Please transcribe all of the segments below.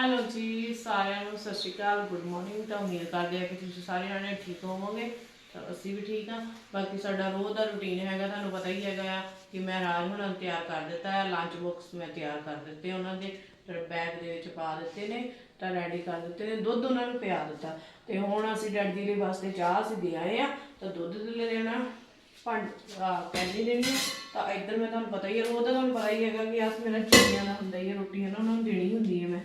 Hello ਜੀ, ਸਾਰਿਆਂ ਨੂੰ ਸਤਿ ਸ਼੍ਰੀ ਅਕਾਲ, ਗੁੱਡ ਮਾਰਨਿੰਗ। ਤਾਂ ਉਮੀਦ ਕਰਦੇ ਆ ਕਿ ਤੁਸੀਂ ਸਾਰੇ ਜਾਣੇ ਠੀਕ ਹੋਵੋਗੇ। ਤਾਂ ਅਸੀਂ ਵੀ ਠੀਕ ਆ ਬਾਕੀ ਸਾਡਾ ਰੋਜ਼ ਦਾ ਰੁਟੀਨ ਹੈਗਾ, ਤੁਹਾਨੂੰ ਪਤਾ ਹੀ ਹੈਗਾ ਆ ਕਿ ਮੈਂ ਰਾਜ ਹੁਣਾਂ ਨੂੰ ਤਿਆਰ ਕਰ ਦਿੱਤਾ ਹੈ। ਲੰਚ ਬਾਕਸ ਮੈਂ ਤਿਆਰ ਕਰ ਦਿੱਤੇ ਉਹਨਾਂ ਦੇ, ਫਿਰ ਬੈਗ ਦੇ ਵਿੱਚ ਪਾ ਦਿੱਤੇ ਨੇ, ਤਾਂ ਰੈਡੀ ਕਰ ਦਿੱਤੇ ਨੇ। ਦੁੱਧ ਉਹਨਾਂ ਨੂੰ ਪਿਆ ਦਿੱਤਾ। ਤੇ ਹੁਣ ਅਸੀਂ ਡੈਡੀ ਦੇ ਵਾਸਤੇ ਚਾਹ ਅਸੀਂ ਦੇ ਆਏ ਆ ਤਾਂ ਦੁੱਧ ਦੇ ਲੈਣਾ ਪੰਜ ਪੈਣੀ ਦੇਣੀ ਆ। ਤਾਂ ਇੱਧਰ ਮੈਂ ਤੁਹਾਨੂੰ ਪਤਾ ਹੀ ਹੈ ਰੋਜ਼ ਦਾ ਤੁਹਾਨੂੰ ਪਤਾ ਹੀ ਹੈਗਾ ਕਿ ਆਸ ਮੇਰਾ ਚੀਨੀਆਂ ਦਾ ਹੁੰਦਾ ਹੀ ਹੈ ਰੋਟੀ ਹੈ ਨਾ ਉਹਨਾਂ ਨੂੰ ਦੇਣੀ ਹੁੰਦੀ ਹੈ ਮੈਂ।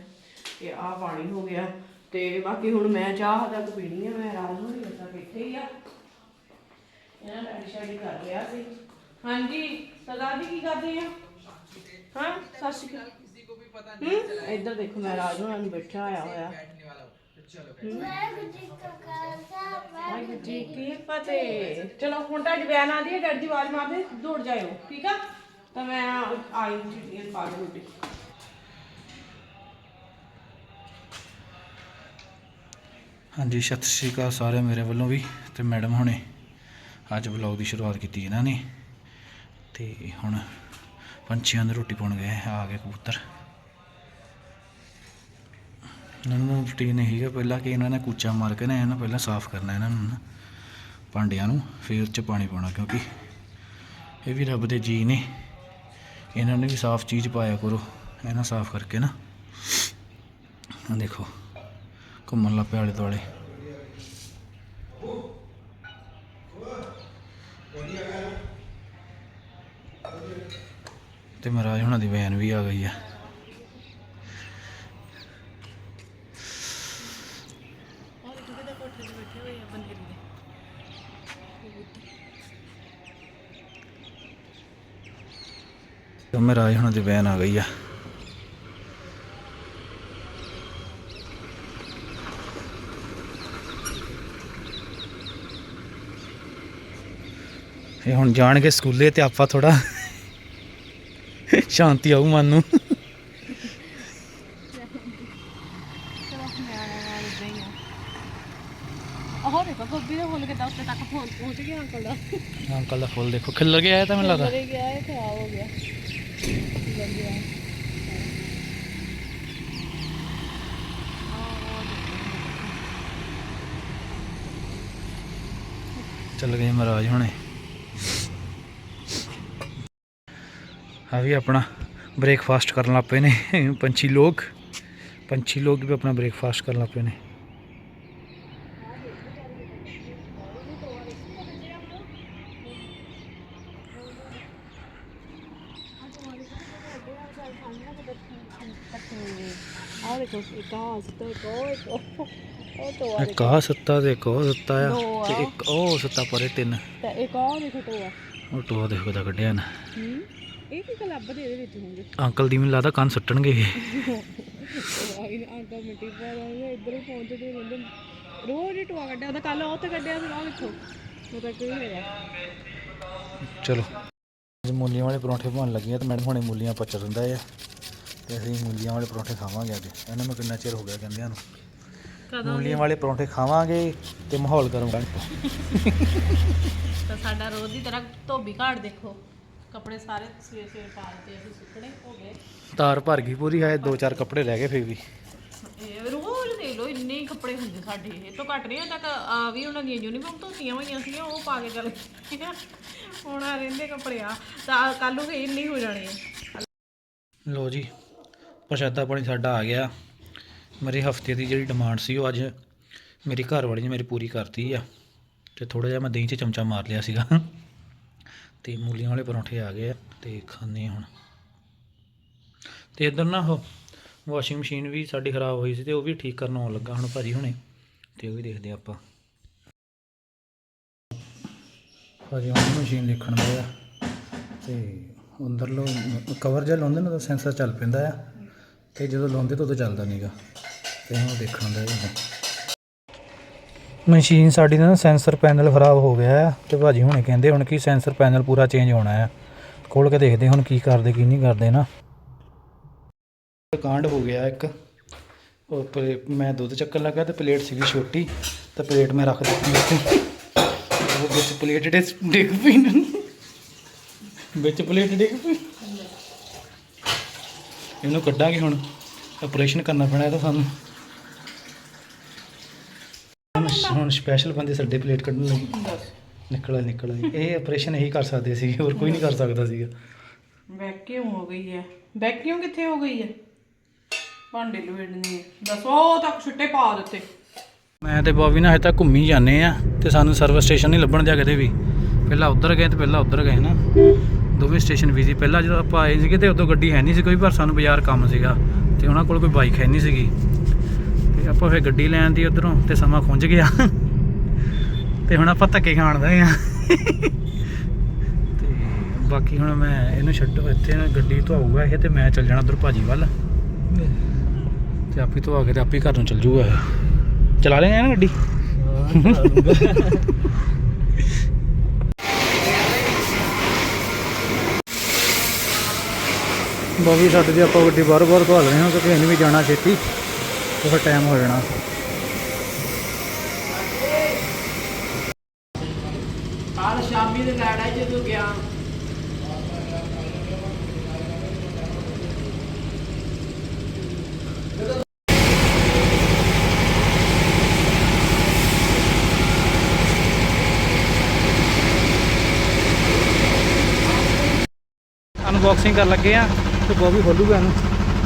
ਕਿ ਆਹ ਪਾਣੀ ਹੋ ਗਿਆ। ਤੇ ਬਾਕੀ ਹੁਣ ਮੈਂ ਚਾਹ ਤੱਕ ਪੀਣੀ ਆ ਮੈਂ ਰਾਜ ਹੋਣੀ ਤਾਂ ਕਿੱਥੇ ਹੀ ਆ। ਇਹਨਾਂ ਦਾ ਕਰ ਲਿਆ ਸੀ। ਹਾਂਜੀ ਸਦਾ ਜੀ ਕੀ ਦੇਖੋ ਮੈਂ ਰਾਜ ਨੂੰ ਬੈਠਾ ਆਇਆ ਹੋਇਆ ਚਲੋ ਹੁਣ ਤੁਹਾਡੀ ਬਿਆਨ ਆਦੀ ਹੈ ਡਰ ਦੀ ਆਵਾਜ਼ ਮਾਰਦੇ ਦੌੜ ਜਾਇਓ ਠੀਕ ਆ? ਤਾਂ ਮੈਂ ਆਈ ਚਿੱਟੀਆਂ ਪਾ ਕੇ ਰੋਟੀ। ਹਾਂਜੀ, ਸਤਿ ਸ਼੍ਰੀ ਅਕਾਲ ਸਾਰੇ ਮੇਰੇ ਵੱਲੋਂ ਵੀ ਤੇ ਮੈਡਮ ਹੁਣੇ ਅੱਜ ਵਲੌਗ ਦੀ ਸ਼ੁਰੂਆਤ ਕੀਤੀ ਇਹਨਾਂ ਨੇ ਤੇ ਹੁਣ ਪੰਛੀਆਂ ਨੂੰ ਰੋਟੀ ਪਾਉਣ ਗਏ ਆ ਗਏ ਕਬੂਤਰ। ਇਹਨਾਂ ਨੂੰ ਰੂਟੀਨ ਇਹ ਹੈਗਾ ਪਹਿਲਾਂ ਕਿ ਇਹਨਾਂ ਨੇ ਕੂਚਾ ਮਾਰ ਕੇ ਨਾ ਇਹਨਾਂ ਪਹਿਲਾਂ ਸਾਫ਼ ਕਰਨਾ ਇਹਨਾਂ ਨੂੰ ਨਾ, ਭਾਂਡਿਆਂ ਨੂੰ ਫਿਰ ਉਹ 'ਚ ਪਾਣੀ ਪਾਉਣਾ ਕਿਉਂਕਿ ਇਹ ਵੀ ਰੱਬ ਦੇ ਜੀ ਨੇ। ਇਹਨਾਂ ਨੇ ਵੀ ਸਾਫ਼ ਚੀਜ਼ ਪਾਇਆ ਕਰੋ, ਇਹਨਾਂ ਸਾਫ਼ ਕਰਕੇ ਨਾ। ਆਹ ਦੇਖੋ। ਘੁੰਮਣ ਲੱਗ ਪਏ ਆਲੇ ਦੁਆਲੇ ਤੇ ਮਹਾਰਾਜ ਹੁਣਾਂ ਦੀ ਵੈਨ ਵੀ ਆ ਗਈ ਆ ਤੇ ਮਹਾਰਾਜ ਹੁਣਾਂ ਦੀ ਵੈਨ ਆ ਗਈ ਆ ਇਹ ਹੁਣ ਜਾਣਗੇ ਸਕੂਲੇ ਤੇ ਆਪਾਂ ਥੋੜਾ ਸ਼ਾਂਤੀ ਆਊ ਮਨ ਨੂੰ। ਤੱਕ ਪਹੁੰਚ ਗਿਆ ਅੰਕਲ ਦਾ। ਅੰਕਲ ਦਾ ਫੁੱਲ ਦੇਖੋ ਖਿੱਲਰ ਗਿਆ ਇਹ ਤਾਂ ਮੈਨੂੰ ਲੱਗਦਾ। ਗਿਆ ਹੋ ਗਿਆ। ਚੱਲ ਗਏ ਮਹਾਰਾਜ ਹੁਣੇ। ਆ ਵੀ ਆਪਣਾ ਬ੍ਰੇਕਫਾਸਟ ਕਰਨ ਲੱਗ ਪਏ ਨੇ। ਪੰਛੀ ਲੋਕ ਪੰਛੀ ਲੋਕ ਵੀ ਆਪਣਾ ਬ੍ਰੇਕਫਾਸਟ ਕਰਨ ਲੱਗ ਪਏ ਨੇ। ਇੱਕ ਆਹ ਸਤਾ ਉਹ ਉਹ ਉਹ ਤੇ ਇੱਕ ਉਹ ਸੱਤਾ ਆ ਆ। ਤੇ ਇੱਕ ਉਹ ਸੱਤਾ ਪਰੇ ਤਿੰਨ। ਤੇ ਇੱਕ ਆਹ ਦੇਖੋ ਟੋਆ ਉਹ ਟੋਆ ਦੇਖੋ ਦਾ ਕੱਢਿਆ ਨਾ। ਹੂੰ। ਇਹ ਕੀ ਕਲੱਬ ਦੇ ਇਹਦੇ ਵਿੱਚ ਹੋਣਗੇ। ਅੰਕਲ ਦੀ ਮੈਨੂੰ ਲੱਗਦਾ ਕੰਨ ਸੁੱਟਣਗੇ ਅੰਕਲ ਮਿੱਟੀ ਪਾ ਰਹੇ ਇੱਧਰ ਹੀ ਪਹੁੰਚਦੇ ਰਹਿੰਦੇ। ਰੋਜ਼ ਹੀ ਟੋਆ ਕੱਢਿਆ ਉਹਦਾ ਕੱਲ ਉਹ ਤੇ ਕੱਢਿਆ ਸੀ ਆਹ ਵੇਖੋ। ਉਹ ਤਾਂ ਕੋਈ ਹੈਗਾ ਚਲੋ। ਅੱਜ ਮੂਲੀਆਂ ਵਾਲੇ ਪਰੌਂਠੇ ਬਣਨ ਲੱਗੇ ਆ ਤੇ ਮੈਡਮ ਹੁਣੇ ਮੂਲੀਆਂ ਪਚ ਦਿੰਦਾ ਆ। ਤੇ ਅਸੀਂ ਮੂਲੀਆਂ ਵਾਲੇ ਪਰੌਂਠੇ ਖਾਵਾਂਗੇ ਅੱਜ। ਇਹਨਾਂ ਨੂੰ ਕਿੰਨਾ ਚਿਰ ਹੋ ਗਿਆ ਕਹਿੰਦਿਆਂ ਨੂੰ। ਕਦੋਂ ਮੂਲੀਆਂ ਵਾਲੇ ਪਰੌਂਠੇ ਖਾਵਾਂਗੇ ਤੇ ਮਾਹੌਲ ਕਰੂੰਗਾ ਤਾਂ ਸਾਡਾ ਰੋਜ਼ ਦੀ ਤਰ੍ਹਾਂ ਧੋਬੀ ਘਾਟ ਦੇਖੋ। ਕੱਪੜੇ ਸਾਰੇ ਸਵੇਰ ਸਵੇਰ ਪਾ ਦਿੱਤੇ ਅਸੀਂ ਸੁੱਕਣੇ ਹੋ ਗਏ। ਤਾਰ ਭਰ ਗਈ ਪੂਰੀ ਹੈ ਦੋ ਚਾਰ ਕੱਪੜੇ ਰਹਿ ਗਏ ਫੇਰ ਵੀ। ਇਹ ਰੋਜ਼ ਦੇਖ ਲਓ ਇੰਨੇ ਹੀ ਕੱਪੜੇ ਹੁੰਦੇ ਸਾਡੇ ਇਹ ਤੋਂ ਘੱਟ ਨਹੀਂ ਤੱਕ ਆ ਵੀ ਉਹਨਾਂ ਦੀਆਂ ਯੂਨੀਫਾਰਮ ਧੋਤੀਆਂ ਹੋਈਆਂ ਸੀਗੀਆਂ ਉਹ ਪਾ ਕੇ ਚੱਲ ਗਏ ਹੁਣ ਆ ਰਹਿੰਦੇ ਕੱਪੜੇ ਆ ਤਾਂ ਕੱਲ ਨੂੰ ਫੇਰ ਨਹੀਂ ਹੋ ਜਾਣੇ ਆ। ਲੋ ਜੀ ਪ੍ਰਸ਼ਾਦਾ ਪਾਣੀ ਸਾਡਾ ਆ ਗਿਆ। ਮੇਰੀ ਹਫ਼ਤੇ ਦੀ ਜਿਹੜੀ ਡਿਮਾਂਡ ਸੀ ਉਹ ਅੱਜ ਮੇਰੀ ਘਰ ਵਾਲੀ ਨੇ ਮੇਰੀ ਪੂਰੀ ਕਰਤੀ ਆ। ਤੇ ਥੋੜਾ ਜਿਹਾ ਮੈਂ ਦਹੀਂ 'ਚ ਚਮਚਾ ਮਾਰ ਲਿਆ ਸੀਗਾ। ਤੇ ਮੂਲੀਆਂ ਵਾਲੇ ਪਰੌਂਠੇ ਆ ਗਏ ਆ ਤੇ ਖਾਣੇ ਹੁਣ। ਤੇ ਇਧਰ ਨਾ ਉਹ ਵਾਸ਼ਿੰਗ ਮਸ਼ੀਨ ਵੀ ਸਾਡੀ ਖਰਾਬ ਹੋਈ ਸੀ ਤੇ ਉਹ ਵੀ ਠੀਕ ਕਰਨ ਆਉਣ ਲੱਗਾ ਹੁਣ ਭਾਜੀ ਹੁਣੇ, ਤੇ ਉਹ ਵੀ ਦੇਖਦੇ ਆਪਾਂ। ਭਾਜੀ ਹੁਣ ਮਸ਼ੀਨ ਦੇਖਣ ਦੇ ਆ ਅੰਦਰ ਅੰਦਰਲੋਂ ਕਵਰ ਜਿਹਾ ਲਾਉਂਦੇ ਨਾ ਤਾਂ ਸੈਂਸਰ ਚੱਲ ਪੈਂਦਾ ਆ, ਤੇ ਜਦੋਂ ਲਾਉਂਦੇ ਤਾਂ ਉਦੋਂ ਚੱਲਦਾ ਨਹੀਂਗਾ ਤੇ ਹੁਣ ਦੇਖਣ ਦਾ ਇਹ ਮਸ਼ੀਨ ਸਾਡੀ ਦਾ ਨਾ ਸੈਂਸਰ ਪੈਨਲ ਖਰਾਬ ਹੋ ਗਿਆ ਆ ਤੇ ਭਾਜੀ ਹੁਣੇ ਕਹਿੰਦੇ ਹੁਣ ਕਿ ਸੈਂਸਰ ਪੈਨਲ ਪੂਰਾ ਚੇਂਜ ਹੋਣਾ ਆ ਖੋਲ ਕੇ ਦੇਖਦੇ ਹੁਣ ਕੀ ਕਰਦੇ, ਕੀ ਨਹੀਂ ਕਰਦੇ ਨਾ। ਕਾਂਡ ਹੋ ਗਿਆ ਇੱਕ। ਉਹ ਮੈਂ ਦੁੱਧ ਚੱਕਣ ਲੱਗਾ ਤੇ ਪਲੇਟ ਸੀਗੀ ਛੋਟੀ, ਤੇ ਪਲੇਟ ਮੈਂ ਰੱਖ ਦਿੱਤੀ ਉਹ ਵਿੱਚ ਪਲੇਟ ਡੇ ਡਿੱਗ ਪਈ ਵਿੱਚ ਪਲੇਟ ਡਿੱਗ ਪਈ। ਇਹਨੂੰ ਕੱਢਾਂਗੇ ਹੁਣ। ਆਪਰੇਸ਼ਨ ਕਰਨਾ ਪੈਣਾ ਤਾਂ ਸਾਨੂੰ ਹੁਣ ਹੁਣ ਸਪੈਸ਼ਲ ਬੰਦੇ ਸਾਡੇ ਪਲੇਟ ਕੱਢਣ ਦੱਸ ਨਿਕਲ ਨਿਕਲ। ਇਹ ਆਪਰੇਸ਼ਨ ਇਹੀ ਕਰ ਸਕਦੇ ਸੀ ਹੋਰ ਕੋਈ ਨਹੀਂ ਕਰ ਸਕਦਾ ਸੀਗਾ। ਵੈਕਿਊਮ ਹੋ ਗਈ ਹੈ ਵੈਕਿਊਮ ਕਿੱਥੇ ਹੋ ਗਈ ਹੈ ਭਾਂਡੇ ਲਵੇੜਨੇ ਦੱਸ ਉਹ ਤੱਕ ਛੁੱਟੇ ਪਾ ਦਿੱਤੇ। ਮੈਂ ਤੇ ਬੋਬੀ ਨਾਲ ਹਜੇ ਤੱਕ ਘੁੰਮੀ ਜਾਂਦੇ ਆ ਤੇ ਸਾਨੂੰ ਸਰਵਿਸ ਸਟੇਸ਼ਨ ਨਹੀਂ ਲੱਭਣ ਦਿਆ ਕਿਤੇ ਵੀ। ਪਹਿਲਾਂ ਉੱਧਰ ਗਏ ਤੇ ਪਹਿਲਾਂ ਉੱਧਰ ਗਏ ਨਾ। ਦੋਵੇਂ ਸਟੇਸ਼ਨ ਬਿਜ਼ੀ ਪਹਿਲਾਂ ਜਦੋਂ ਆਪਾਂ ਆਏ ਸੀਗੇ ਤੇ ਉਦੋਂ ਗੱਡੀ ਹੈ ਨਹੀਂ ਸੀ ਕੋਈ ਪਰ ਸਾਨੂੰ ਬਾਜ਼ਾਰ ਕੰਮ ਸੀਗਾ ਤੇ ਉਹਨਾਂ ਕੋਲ ਕੋਈ ਬਾਈਕ ਹੈ ਨਹੀਂ ਸੀਗੀ। ਤੇ ਆਪਾਂ ਫਿਰ ਗੱਡੀ ਲੈਣ ਦੀ ਉਧਰੋਂ ਤੇ ਸਮਾਂ ਖੁੰਝ ਗਿਆ। ਤੇ ਹੁਣ ਆਪਾਂ ਧੱਕੇ ਖਾਣ ਖਾਣਦੇ ਆ। ਤੇ ਬਾਕੀ ਹੁਣ ਮੈਂ ਇਹਨੂੰ ਛੱਡੋ, ਇੱਥੇ ਨਾ ਗੱਡੀ ਧੋਊਗਾ ਇਹ ਤੇ ਮੈਂ ਚੱਲ ਜਾਣਾ ਉਧਰ ਭਾਜੀ ਵੱਲ। ਤੇ ਆਪੀ ਧਵਾ ਕੇ ਤੇ ਆਪੀ ਘਰ ਨੂੰ ਚੱਲ ਜੂਗਾ ਇਹ। ਚਲਾ ਲੈਂਗੇ ਨਾ ਗੱਡੀ? ਬਾਬੀ ਸਾਡੇ ਦੀ ਆਪਾਂ ਗੱਡੀ ਬਾਹਰ ਬਾਹਰ ਧਵਾ ਲੈਣੇ ਹਾਂ, ਕਿਉਂਕਿ ਇਹਨੂੰ ਵੀ ਜਾਣਾ ਛੇਤੀ। ਤੇ ਟਾਈਮ ਹੋ ਜਾਣਾ। ਕੱਲ ਸ਼ਾਮੀ ਦੇ ਗਾੜਾ ਜਦੋਂ ਗਿਆ। ਅਨਬਾਕਸਿੰਗ ਕਰਨ ਲੱਗੇ ਆ ਤੇ ਬੋਬੀ ਖੋਲੂਗਾ ਇਹਨੂੰ,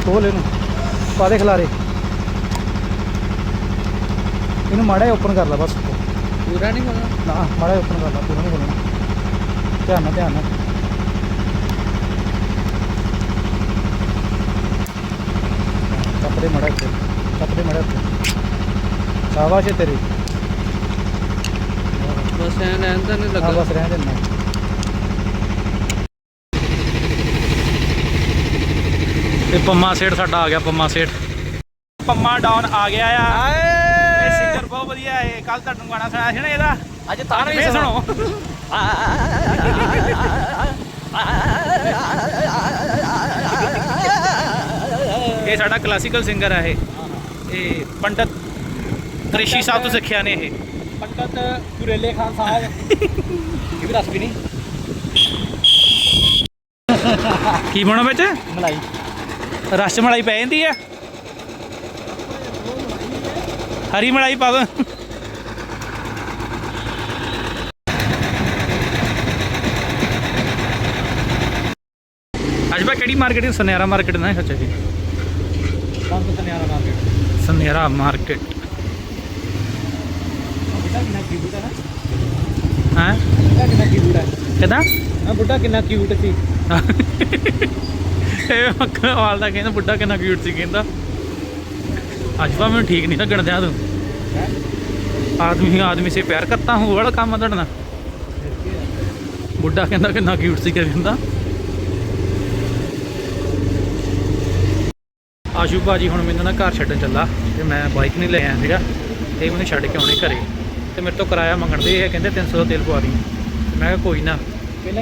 ਖੋਲ ਇਹਨੂੰ, ਪਾ ਦੇ ਖਲਾਰੇ। ਇਹਨੂੰ ਮਾੜਾ ਓਪਨ ਕਰ ਲੈ ਬਸ। ਪੂਰਾ ਨਹੀਂ ਹੋਣਾ ਨਾ ਮਾੜਾ ਜਿਹਾ ਓਪਨ ਕਰ ਲੈ ਪੂਰਾ ਨਹੀਂ ਖੋਲਣਾ ਧਿਆਨ ਨਾਲ ਧਿਆਨ ਨਾਲ। ਕੱਪੜੇ ਮੜਾ ਉੱਤੇ ਕੱਪੜੇ ਮੜਾ ਉੱਤੇ ਸ਼ਾਬਾਸ਼ ਏ ਤੇਰੀ। ਬਸ ਐਂ ਐਂ ਤਾਂ ਨਹੀਂ ਹਾਂ ਬਸ ਰਹਿਣ ਦੇਣਾ ਤੇ ਪੰਮਾ ਸੇਠ ਸਾਡਾ ਆ ਗਿਆ ਪੰਮਾ ਸੇਠ। ਪੰਮਾ ਡਾਊਨ ਆ ਗਿਆ ਆ। ਵਧੀਆ ਹੈ ਕੱਲ ਤੁਹਾਨੂੰ ਗਾਣਾ ਸੁਣਾਇਆ ਸੀ ਨਾ ਇਹਦਾ। ਅੱਜ ਤਾਂ ਫੇਰ ਸੁਣੋ। ਇਹ ਸਾਡਾ ਕਲਾਸੀਕਲ ਸਿੰਗਰ ਹੈ ਇਹ। ਇਹ ਪੰਡਤ ਕ੍ਰਿਸ਼ੀ ਸਾਹਿਬ ਤੋਂ ਸਿੱਖਿਆ ਨੇ ਇਹ। ਪੰਡਤ ਗੁਰੇਲੇ ਖਾਨ ਸਾਹਿਬ। ਇਹ ਵੀ ਰਸਪੀ ਨਹੀਂ। ਕੀ ਬਣਾ ਵਿੱਚ? ਮਲਾਈ। ਰਸ ਮਲਾਈ ਪੈ ਜਾਂਦੀ ਆ? ਹਰੀ ਮਲਾਈ ਪਾਵ ਅੱਜ ਬਾ ਕਿਹੜੀ ਮਾਰਕੀਟ ਸੁਨਿਆਰਾ ਮਾਰਕੀਟ ਨਾ ਸੱਚਾ ਜੀ ਕੰਮ ਮਾਰਕੀਟ ਸੁਨਿਆਰਾ ਮਾਰਕੀਟ ਹੈ? ਹਾਂ ਕਿੰਨਾ ਕਿਊਟ ਹੈ ਕਿਦਾਂ? ਆ ਬੁੱਢਾ ਕਿੰਨਾ ਕਿਊਟ ਸੀ। ਇਹ ਮੱਖਣਵਾਲ ਦਾ ਕਹਿੰਦਾ ਬੁੱਢਾ ਕਿੰਨਾ ਕਿਊਟ ਸੀ ਕਹਿੰਦਾ। ਅੱਜ ਬਾ ਮੈਨੂੰ ਠੀਕ ਨਹੀਂ ਲੱਗਣ ਦਿਆ ਤੂੰ। ਆਦਮੀ ਆਦਮੀ ਸੇ ਪਿਆਰ ਕਰਤਾ ਹੂੰ ਬੜਾ ਕੰਮ ਦੜਨਾ ਬੁੱਢਾ ਕਹਿੰਦਾ ਕਿੰਨਾ ਕਿਊਟ ਸੀ ਕਹਿੰਦਾ। ਆਸ਼ੂ ਭਾਜੀ ਹੁਣ ਮੈਨੂੰ ਨਾ ਘਰ ਛੱਡਣ ਚੱਲਾ ਤੇ ਮੈਂ ਬਾਈਕ ਨਹੀਂ ਲੈ ਆਇਆ ਸੀਗਾ ਤੇ ਮੈਨੂੰ ਛੱਡ ਕੇ ਆਉਣੇ ਘਰੇ। ਤੇ ਮੇਰੇ ਤੋਂ ਕਿਰਾਇਆ ਮੰਗਣਦੇ ਇਹ ਕਹਿੰਦੇ 300 ਦਾ ਤੇਲ ਪਵਾ ਦੀ। ਮੈਂ ਕਿਹਾ ਕੋਈ ਨਾ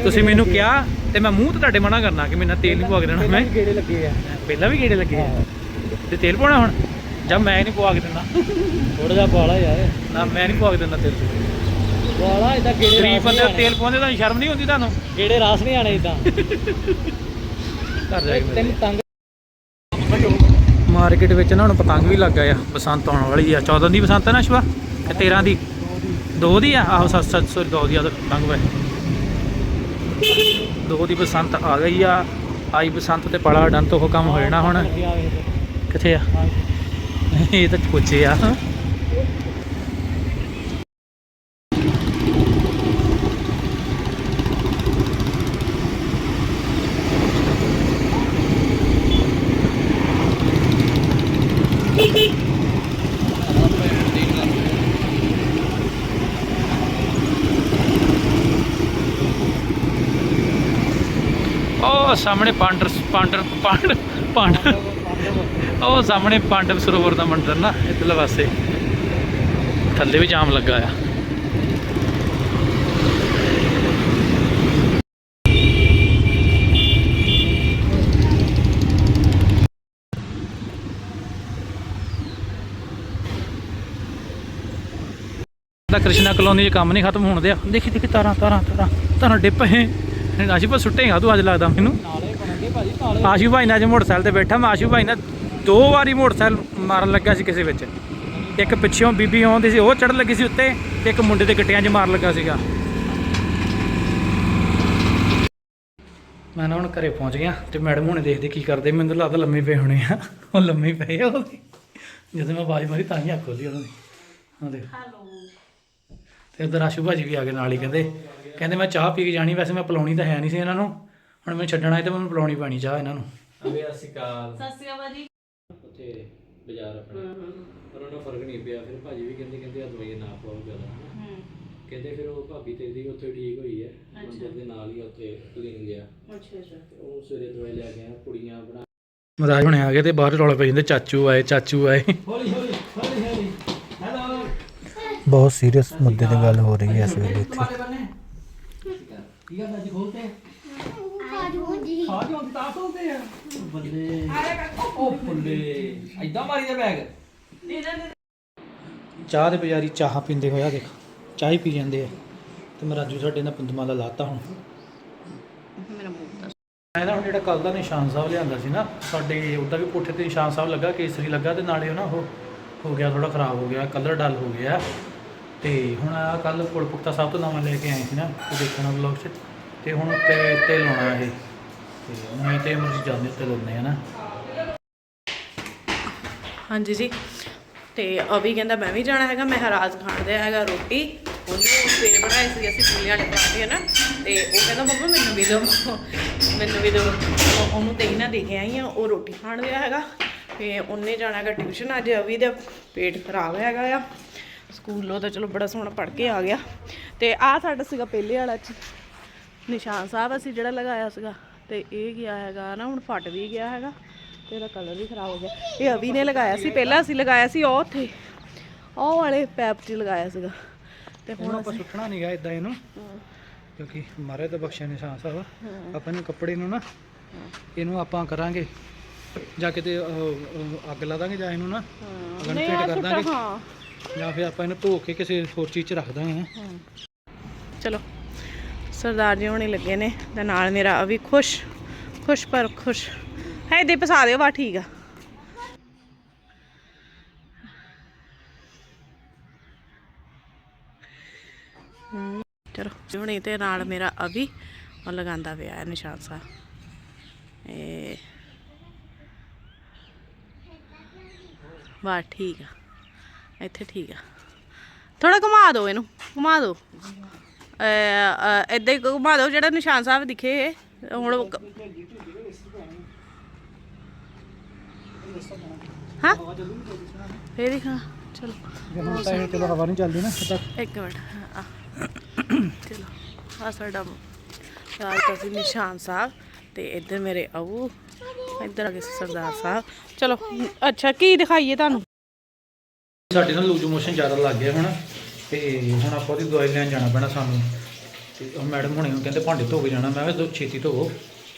ਤੁਸੀਂ ਮੈਨੂੰ ਕਿਹਾ ਤੇ ਮੈਂ ਮੂੰਹ ਤੇ ਤੁਹਾਡੇ ਮਨਾ ਕਰਨਾ ਕਿ ਮੈਨੂੰ ਤੇਲ ਨਹੀਂ ਪਵਾ ਕੇ ਦੇਣਾ ਮੈਂ ਗੇੜੇ ਲੱਗੇ ਆ? ਪਹਿਲਾਂ ਵੀ ਗੇੜੇ ਲੱਗੇ ਆ। ਤੇ ਤੇਲ ਪਾਉਣਾ ਹੁਣ? ਜਾਂ ਮੈਂ ਨਹੀਂ ਪਵਾ ਕੇ ਦਿੰਦਾ। ਥੋੜਾ ਜਿਹਾ ਬਾਲਾ ਯਾਰ ਨਾ ਮੈਂ ਨਹੀਂ ਪਵਾ ਕੇ ਦਿੰਦਾ ਤੇਲ ਬਾਲਾ ਇਦਾਂ ਗੇੜੇ ਗਰੀਬ ਬੰਦੇ ਦਾ ਤੇਲ ਪਾਉਂਦੇ ਤਾਂ ਸ਼ਰਮ ਨਹੀਂ ਹੁੰਦੀ ਤੁਹਾਨੂੰ? ਗੇੜੇ ਰਾਸ ਨਹੀਂ ਆਣੇ ਇਦਾਂ ਘਰ ਜਾ ਕੇ ਤੈਨੂੰ ਤੰਗ ਮਾਰਕੀਟ ਵਿੱਚ ਨਾ ਹੁਣ ਪਤੰਗ ਵੀ ਲੱਗ ਆ ਬਸੰਤ ਆਉਣ ਵਾਲੀ ਆ। 14 ਦੀ ਬਸੰਤ ਹੈ ਨਾ ਸ਼ਿਵਾ ਤੇ 13 ਦੀ? 2 ਦੀ ਆ? ਆਹੋ ਸੱਤ ਸੱਤ ਸੌਰੀ 2 ਦੀ ਆ ਤਾਂ ਪਤੰਗ ਵੇ। 2 ਦੀ ਬਸੰਤ ਆ ਗਈ ਆ। ਆਈ ਬਸੰਤ ਤੇ ਪੜਾ ਡੰਤ ਉਹ ਕੰਮ ਹੋ ਜਾਣਾ ਹੁਣ। ਕਿੱਥੇ ਆ? ਇਹ ਤਾਂ ਪੁੱਛੇ ਆ। ਉਹ ਸਾਹਮਣੇ ਪਾਂਡਰ ਪਾਂਡਰ ਪਾਂਡ ਪਾਂਡਰ। ਉਹ ਸਾਹਮਣੇ ਪਾਂਡਵ ਸਰੋਵਰ ਦਾ ਮੰਦਿਰ ਨਾ, ਇੱਧਰਲੇ ਪਾਸੇ। ਥੱਲੇ ਵੀ ਜਾਮ ਲੱਗਾ ਆ। ਦਾ ਕ੍ਰਿਸ਼ਨਾ ਕਲੋਨੀ 'ਚ ਕੰਮ ਨਹੀਂ ਖਤਮ ਹੋਣ ਦਿਆ। ਦੇਖੀ ਦੇਖੀ, ਤਾਰਾਂ ਤਾਰਾਂ ਤਾਰਾਂ। ਤਾਰਾਂ ਡਿੱਪ ਹੈ। ਆਸ਼ੂ ਭਾਈ ਸੁੱਟੇਗਾ ਤੂੰ, ਅੱਜ ਲੱਗਦਾ ਮੈਨੂੰ। ਆਸ਼ੂ ਭਾਈ ਨਾਲ ਅੱਜ ਮੋਟਰਸਾਈਕਲ ਤੇ ਬੈਠਾ, ਮੈਂ ਆਸ਼ੂ ਭਾਈ ਨਾਲ ਦੋ ਵਾਰੀ ਮੋਟਰਸਾਈਕਲ ਮਾਰਨ ਲੱਗਾ ਸੀ ਕਿਸੇ ਵਿੱਚ। ਇੱਕ ਪਿੱਛੇੋਂ ਬੀਬੀ ਆਉਂਦੀ ਸੀ ਉਹ ਚੜ੍ਹਨ ਲੱਗੀ ਸੀ ਉੱਤੇ ਤੇ ਇੱਕ ਮੁੰਡੇ ਦੇ ਗਿੱਟਿਆਂ 'ਚ ਮਾਰਨ ਲੱਗਾ ਸੀਗਾ। ਮੈਂ ਨਾ ਹੁਣ ਘਰੇ ਪਹੁੰਚ ਗਿਆ ਤੇ ਮੈਡਮ ਹੁਣੇ ਦੇਖਦੇ ਕੀ ਕਰਦੇ ਮੈਨੂੰ ਲੱਗਦਾ ਲੰਮੇ ਪਏ ਹੋਣੇ ਆ। ਉਹ ਲੰਮੇ ਪਏ ਆ। ਜਦੋਂ ਮੈਂ ਆਵਾਜ਼ ਮਾਰੀ ਤਾਂ ਹੀ ਅੱਖ ਖੋਲੀ ਉਹਨਾਂ ਦੀ ਹਾਂ ਦੇਖ। ਤੇ ਉਧਰ ਆਸ਼ੂ ਭਾਜੀ ਵੀ ਆ ਗਏ ਨਾਲ ਹੀ ਕਹਿੰਦੇ ਕਹਿੰਦੇ ਮੈਂ ਚਾਹ ਪੀ ਕੇ ਜਾਣੀ ਵੈਸੇ ਮੈਂ ਪਿਲਾਉਣੀ ਤਾਂ ਹੈ ਨਹੀਂ ਸੀ ਇਹਨਾਂ ਨੂੰ। ਹੁਣ ਮੈਨੂੰ ਛੱਡਣਾ ਹੈ ਤੇ ਮੈਨੂੰ ਪਿਲਾਉਣੀ ਪੈਣੀ ਚਾਹ ਇਹਨਾਂ ਨੂੰ। ਅਬੇ ਅਸੀਂ ਕਾਲ ਸਤਿ ਸ਼੍ਰੀ ਅਕਾਲ ਜੀ ਉੱਥੇ ਬਾਜ਼ਾਰ ਆਪਣੇ। ਪਰ ਉਹਨਾਂ ਫ਼ਰਕ ਨਹੀਂ ਪਿਆ। ਫਿਰ ਭਾਜੀ ਵੀ ਕਹਿੰਦੇ ਕਹਿੰਦੇ ਆ ਦਵਾਈ ਨਾ ਪਾਓ ਜ਼ਿਆਦਾ ਹਨਾ। ਕਹਿੰਦੇ ਫਿਰ ਉਹ ਭਾਬੀ ਤੇ ਦੀ ਉੱਥੇ ਠੀਕ ਹੋਈ ਹੈ। ਮੰਦਰ ਦੇ ਨਾਲ ਹੀ ਉੱਥੇ ਕਲੀਨਿਕ ਗਿਆ ਅੱਛਾ ਅੱਛਾ। ਤੇ ਉਹ ਸਵੇਰੇ ਦਵਾਈ ਲੈ ਕੇ ਆ ਕੁੜੀਆਂ ਬਣਾ ਮਜ਼ਾਜ ਹੁਣੇ ਆ ਗਏ ਤੇ ਬਾਹਰ ਰੌਲਾ ਪੈ ਜਾਂਦੇ ਚਾਚੂ ਆਏ ਚਾਚੂ ਆਏ। ਹੌਲੀ ਹੌਲੀ ਹੌਲੀ ਹੌਲੀ। ਹੈਲੋ ਬਹੁਤ ਸੀਰੀਅਸ ਮੁੱਦੇ ਤੇ ਗੱਲ ਹੋ ਰਹੀ ਹੈ ਇਸ ਵੇਲੇ ਇੱਥੇ। ਮਾਰੇ ਬੰਨੇ। ਕੀ ਗੱਲ ਅੱਜ ਖੋਲਤੇ ਖਾ ਜੋ ਤਾਂ ਖੋਲਤੇ ਆ ਬੱਲੇ ਉਹ ਫੁੱਲੇ। ਐਦਾਂ ਮਾਰੀ ਦਾ ਬੈਗ ਚਾਹ ਦੇ ਬਜ਼ਾਰੀ ਚਾਹ ਪੀਂਦੇ ਹੋਇਆ ਦੇਖ ਚਾਹ ਹੀ ਪੀ ਜਾਂਦੇ ਆ। ਤੇ ਮੈਂ ਰਾਜੂ ਸਾਡੇ ਨਾਲ ਪੰਦਮਾ ਦਾ ਲਾਤਾ ਹੁਣ। ਮੇਰਾ ਮੂੰਹ ਦਾ ਮੈਂ ਨਾ ਹੁਣ ਜਿਹੜਾ ਕੱਲ ਦਾ ਨਿਸ਼ਾਨ ਸਾਹਿਬ ਲਿਆਂਦਾ ਸੀ ਨਾ ਸਾਡੇ ਉਹਦਾ ਵੀ ਕੋਠੇ ਤੇ ਨਿਸ਼ਾਨ ਸਾਹਿਬ ਲੱਗਾ ਕੇਸਰੀ ਲੱਗਾ ਤੇ ਨਾਲੇ ਉਹ ਨਾ ਉਹ ਹੋ ਗਿਆ ਥੋੜਾ ਖਰਾਬ ਹੋ ਗਿਆ ਕਲਰ ਡਲ ਹੋ ਗਿਆ। ਤੇ ਹੁਣ ਆ ਕੱਲ ਪੁਲ ਪੁਖਤਾ ਸਾਹਿਬ ਤੋਂ ਨਵਾਂ ਲੈ ਕੇ ਆਏ ਸੀ ਨਾ ਤੇ ਦੇਖਣਾ ਵਲੌਗ 'ਚ। ਤੇ ਹੁਣ ਉੱਤੇ ਤੇ ਲਾਉਣਾ ਇਹ। ਤੇ ਨਹੀਂ ਤੇ ਮਰਜ਼ੀ ਜਾਂਦੇ ਉੱਤੇ ਲਾਉਂਦੇ ਆ ਹਾਂਜੀ ਜੀ। ਤੇ ਅਭੀ ਕਹਿੰਦਾ ਮੈਂ ਵੀ ਜਾਣਾ ਹੈਗਾ, ਮੈਂ ਹਰਾਜ ਖਾਣ ਦੇ ਹੈਗਾ ਰੋਟੀ। ਉਹਨੂੰ ਸਵੇਰੇ ਬਣਾਈ ਸੀ, ਅਸੀਂ ਫੁੱਲੀਆਂ ਵਾਲੇ ਪਰਾਂਠੇ ਹੈ ਤੇ ਉਹ ਕਹਿੰਦਾ, ਮੰਮਾ, ਮੈਨੂੰ ਵੀ ਦਿਓ ਮੈਨੂੰ ਵੀ ਦਿਓ ਉਹਨੂੰ ਤੇ ਹੀ ਨਾ ਦੇ ਕੇ ਆ, ਉਹ ਰੋਟੀ ਖਾਣ ਗਿਆ ਹੈਗਾ। ਤੇ ਉਹਨੇ ਜਾਣਾ ਹੈਗਾ ਟਿਊਸ਼ਨ ਅੱਜ ਅਭੀ ਦਾ ਪੇਟ ਖਰਾਬ ਹੈਗਾ ਆ। ਸਕੂਲੋਂ ਤਾਂ ਚਲੋ ਬੜਾ ਸੋਹਣਾ ਪੜ ਕੇ ਆ ਗਿਆ। ਤੇ ਆ ਸਾਡਾ ਸੀਗਾ ਪਹਿਲੇ ਵਾਲਾ ਚ, ਨਿਸ਼ਾਨ ਸਾਹਿਬ, ਅਸੀਂ ਜਿਹੜਾ ਲਗਾਇਆ ਸੀਗਾ। ਤੇ ਇਹ ਗਿਆ ਹੈਗਾ ਨਾ ਹੁਣ ਫਟ ਵੀ ਗਿਆ ਹੈਗਾ ਤੇ ਇਹਦਾ ਕਲਰ ਵੀ ਖਰਾਬ ਹੋ ਗਿਆ। ਇਹ ਅਵੀ ਨੇ ਲਗਾਇਆ ਸੀ ਪਹਿਲਾਂ ਅਸੀਂ ਲਗਾਇਆ ਸੀ ਉਹ ਉੱਥੇ ਉਹ ਵਾਲੇ ਪੈਪ 'ਚ ਲਗਾਇਆ ਸੀਗਾ। ਤੇ ਹੁਣ ਆਪਾਂ ਸੁੱਟਣਾ ਨਹੀਂਗਾ ਇਦਾਂ ਇਹਨੂੰ ਕਿਉਂਕਿ ਮਾਰੇ ਤਾਂ ਬਖਸ਼ਿਆ ਨਿਸ਼ਾਨ ਸਾਹਿਬ ਆਪਾਂ ਨੂੰ ਕੱਪੜੇ ਨੂੰ ਨਾ ਇਹਨੂੰ ਆਪਾਂ ਕਰਾਂਗੇ ਜਾ ਕੇ ਤੇ ਅਹ, ਅਹ, ਅੱਗ ਲਾ ਦਾਂਗੇ ਜਾਂ ਇਹਨੂੰ ਨਾ ਅਗਨ ਨਹੀਂ ਆ ਕਰ ਦਾਂਗੇ। ਜਾਂ ਫਿਰ ਆਪਾਂ ਇਹਨੂੰ ਧੋ ਕੇ ਕਿਸੇ ਹੋਰ ਚੀਜ਼ 'ਚ ਰੱਖ ਦਾਂਗੇ। ਚਲੋ। ਸਰਦਾਰ ਜੀ ਹੋਣੀ ਲੱਗੇ ਨੇ ਤੇ ਨਾਲ ਮੇਰਾ ਅਵੀ ਖੁਸ਼ ਖੁਸ਼ ਪਰ ਖੁਸ਼। ਹੈ ਦੇ ਪਸਾ ਦਿਓ ਵਾ ਠੀਕ ਆ। ਚਲੋ, ਹੁਣੀ ਤੇ ਨਾਲ ਮੇਰਾ ਅਵੀ ਉਹ ਲਗਾਉਂਦਾ ਪਿਆ ਹੈ ਨਿਸ਼ਾਨ ਸਾਹਿਬ। ਇਹ ਵਾਹ ਠੀਕ ਆ, ਇੱਥੇ ਠੀਕ ਆ। ਥੋੜਾ ਘੁਮਾ ਦਿਓ ਇਹਨੂੰ, ਘੁਮਾ ਦਿਓ। ਇਦਾਂ ਹੀ ਘੁਮਾ ਦਿਓ ਜਿਹੜਾ ਨਿਸ਼ਾਨ ਸਾਹਿਬ ਦਿਖੇ ਇਹ। ਹੁਣ ਉਹ ਕ- ਹਾਂ? ਫੇਰ ਦਿਖਾ ਚਲੋ। ਹੁਣ ਤਾਂ ਇਹ ਚਲੋ ਹਵਾ ਨਹੀਂ ਚੱਲਦੀ ਨਾ ਤੱਕ। ਇੱਕ ਮਿੰਟ ਆ। ਚਲੋ ਆ ਸਾਡਾ ਨਿਸ਼ਾਨ ਸਾਹਿਬ ਤੇ ਇੱਧਰ ਮੇਰੇ ਅਬੂ ਇੱਧਰ ਆ ਗਏ ਸਰਦਾਰ ਸਾਹਿਬ। ਚਲੋ ਅੱਛਾ ਕੀ ਦਿਖਾਈਏ ਤੁਹਾਨੂੰ? ਸਾਡੇ ਨਾਲ ਲੂਜ ਮੋਸ਼ਨ ਜ਼ਿਆਦਾ ਲੱਗ ਗਿਆ ਹੁਣ ਤੇ ਹੁਣ ਆਪਾਂ ਉਹਦੀ ਦਵਾਈ ਲੈਣ ਜਾਣਾ ਪੈਣਾ ਸਾਨੂੰ। ਤੇ ਉਹ ਮੈਡਮ ਹੁਣੇ ਉਹ ਕਹਿੰਦੇ ਭਾਂਡੇ ਧੋ ਕੇ ਜਾਣਾ। ਮੈਂ ਕਿਹਾ ਛੇਤੀ ਧੋ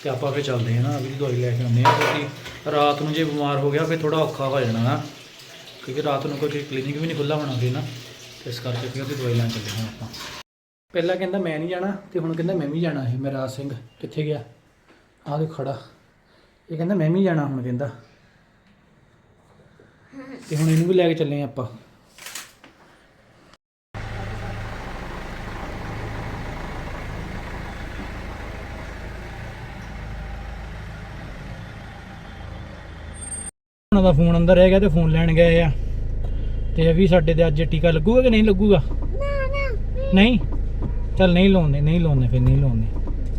ਤੇ ਆਪਾਂ ਫਿਰ ਚੱਲਦੇ ਹਾਂ ਨਾ ਅਭੀ ਦਵਾਈ ਲੈ ਕੇ ਆਉਂਦੇ ਹਾਂ। ਕਿਉਂਕਿ ਰਾਤ ਨੂੰ ਜੇ ਬਿਮਾਰ ਹੋ ਗਿਆ, ਫਿਰ ਥੋੜਾ ਔਖਾ ਹੋ ਜਾਣਾ ਨਾ। ਕਿਉਂਕਿ ਰਾਤ ਨੂੰ ਕੋਈ ਕਲੀਨਿਕ ਵੀ ਨਹੀਂ ਖੁੱਲਾ ਹੋਣਾ ਫਿਰ ਨਾ। ਇਸ ਕਰਕੇ ਫਿਰ ਉਹਦੀ ਦਵਾਈ ਲੈਣ ਚੱਲੇ ਹਾਂ ਆਪਾਂ। ਪਹਿਲਾਂ ਕਹਿੰਦਾ ਮੈਂ ਨਹੀਂ ਜਾਣਾ, ਤੇ ਹੁਣ ਕਹਿੰਦਾ ਮੈਂ ਵੀ ਜਾਣਾ ਹੈ ਰਾਜ ਸਿੰਘ। ਕਿੱਥੇ ਗਿਆ? ਆਹ ਦੇ ਖੜਾ। ਇਹ ਕਹਿੰਦਾ ਮੈਂ ਵੀ ਜਾਣਾ ਹੁਣ ਕਹਿੰਦਾ। ਤੇ ਹੁਣ ਇਹਨੂੰ ਵੀ ਲੈ ਕੇ ਚੱਲੇ ਹਾਂ ਆਪਾਂ। ਉਹਨਾਂ ਦਾ ਫੋਨ ਅੰਦਰ ਰਹਿ ਗਿਆ ਤੇ ਫੋਨ ਲੈਣ ਗਏ ਆ। ਤੇ ਵੀ ਸਾਡੇ ਤੇ ਅੱਜ ਟੀਕਾ ਲੱਗੂਗਾ ਕਿ ਨਹੀਂ ਲੱਗੂਗਾ? ਨਹੀਂ? ਚੱਲ ਨਹੀਂ ਲਾਉਂਦੇ ਨਹੀਂ ਲਾਉਂਦੇ ਫਿਰ ਨਹੀਂ ਲਾਉਂਦੇ।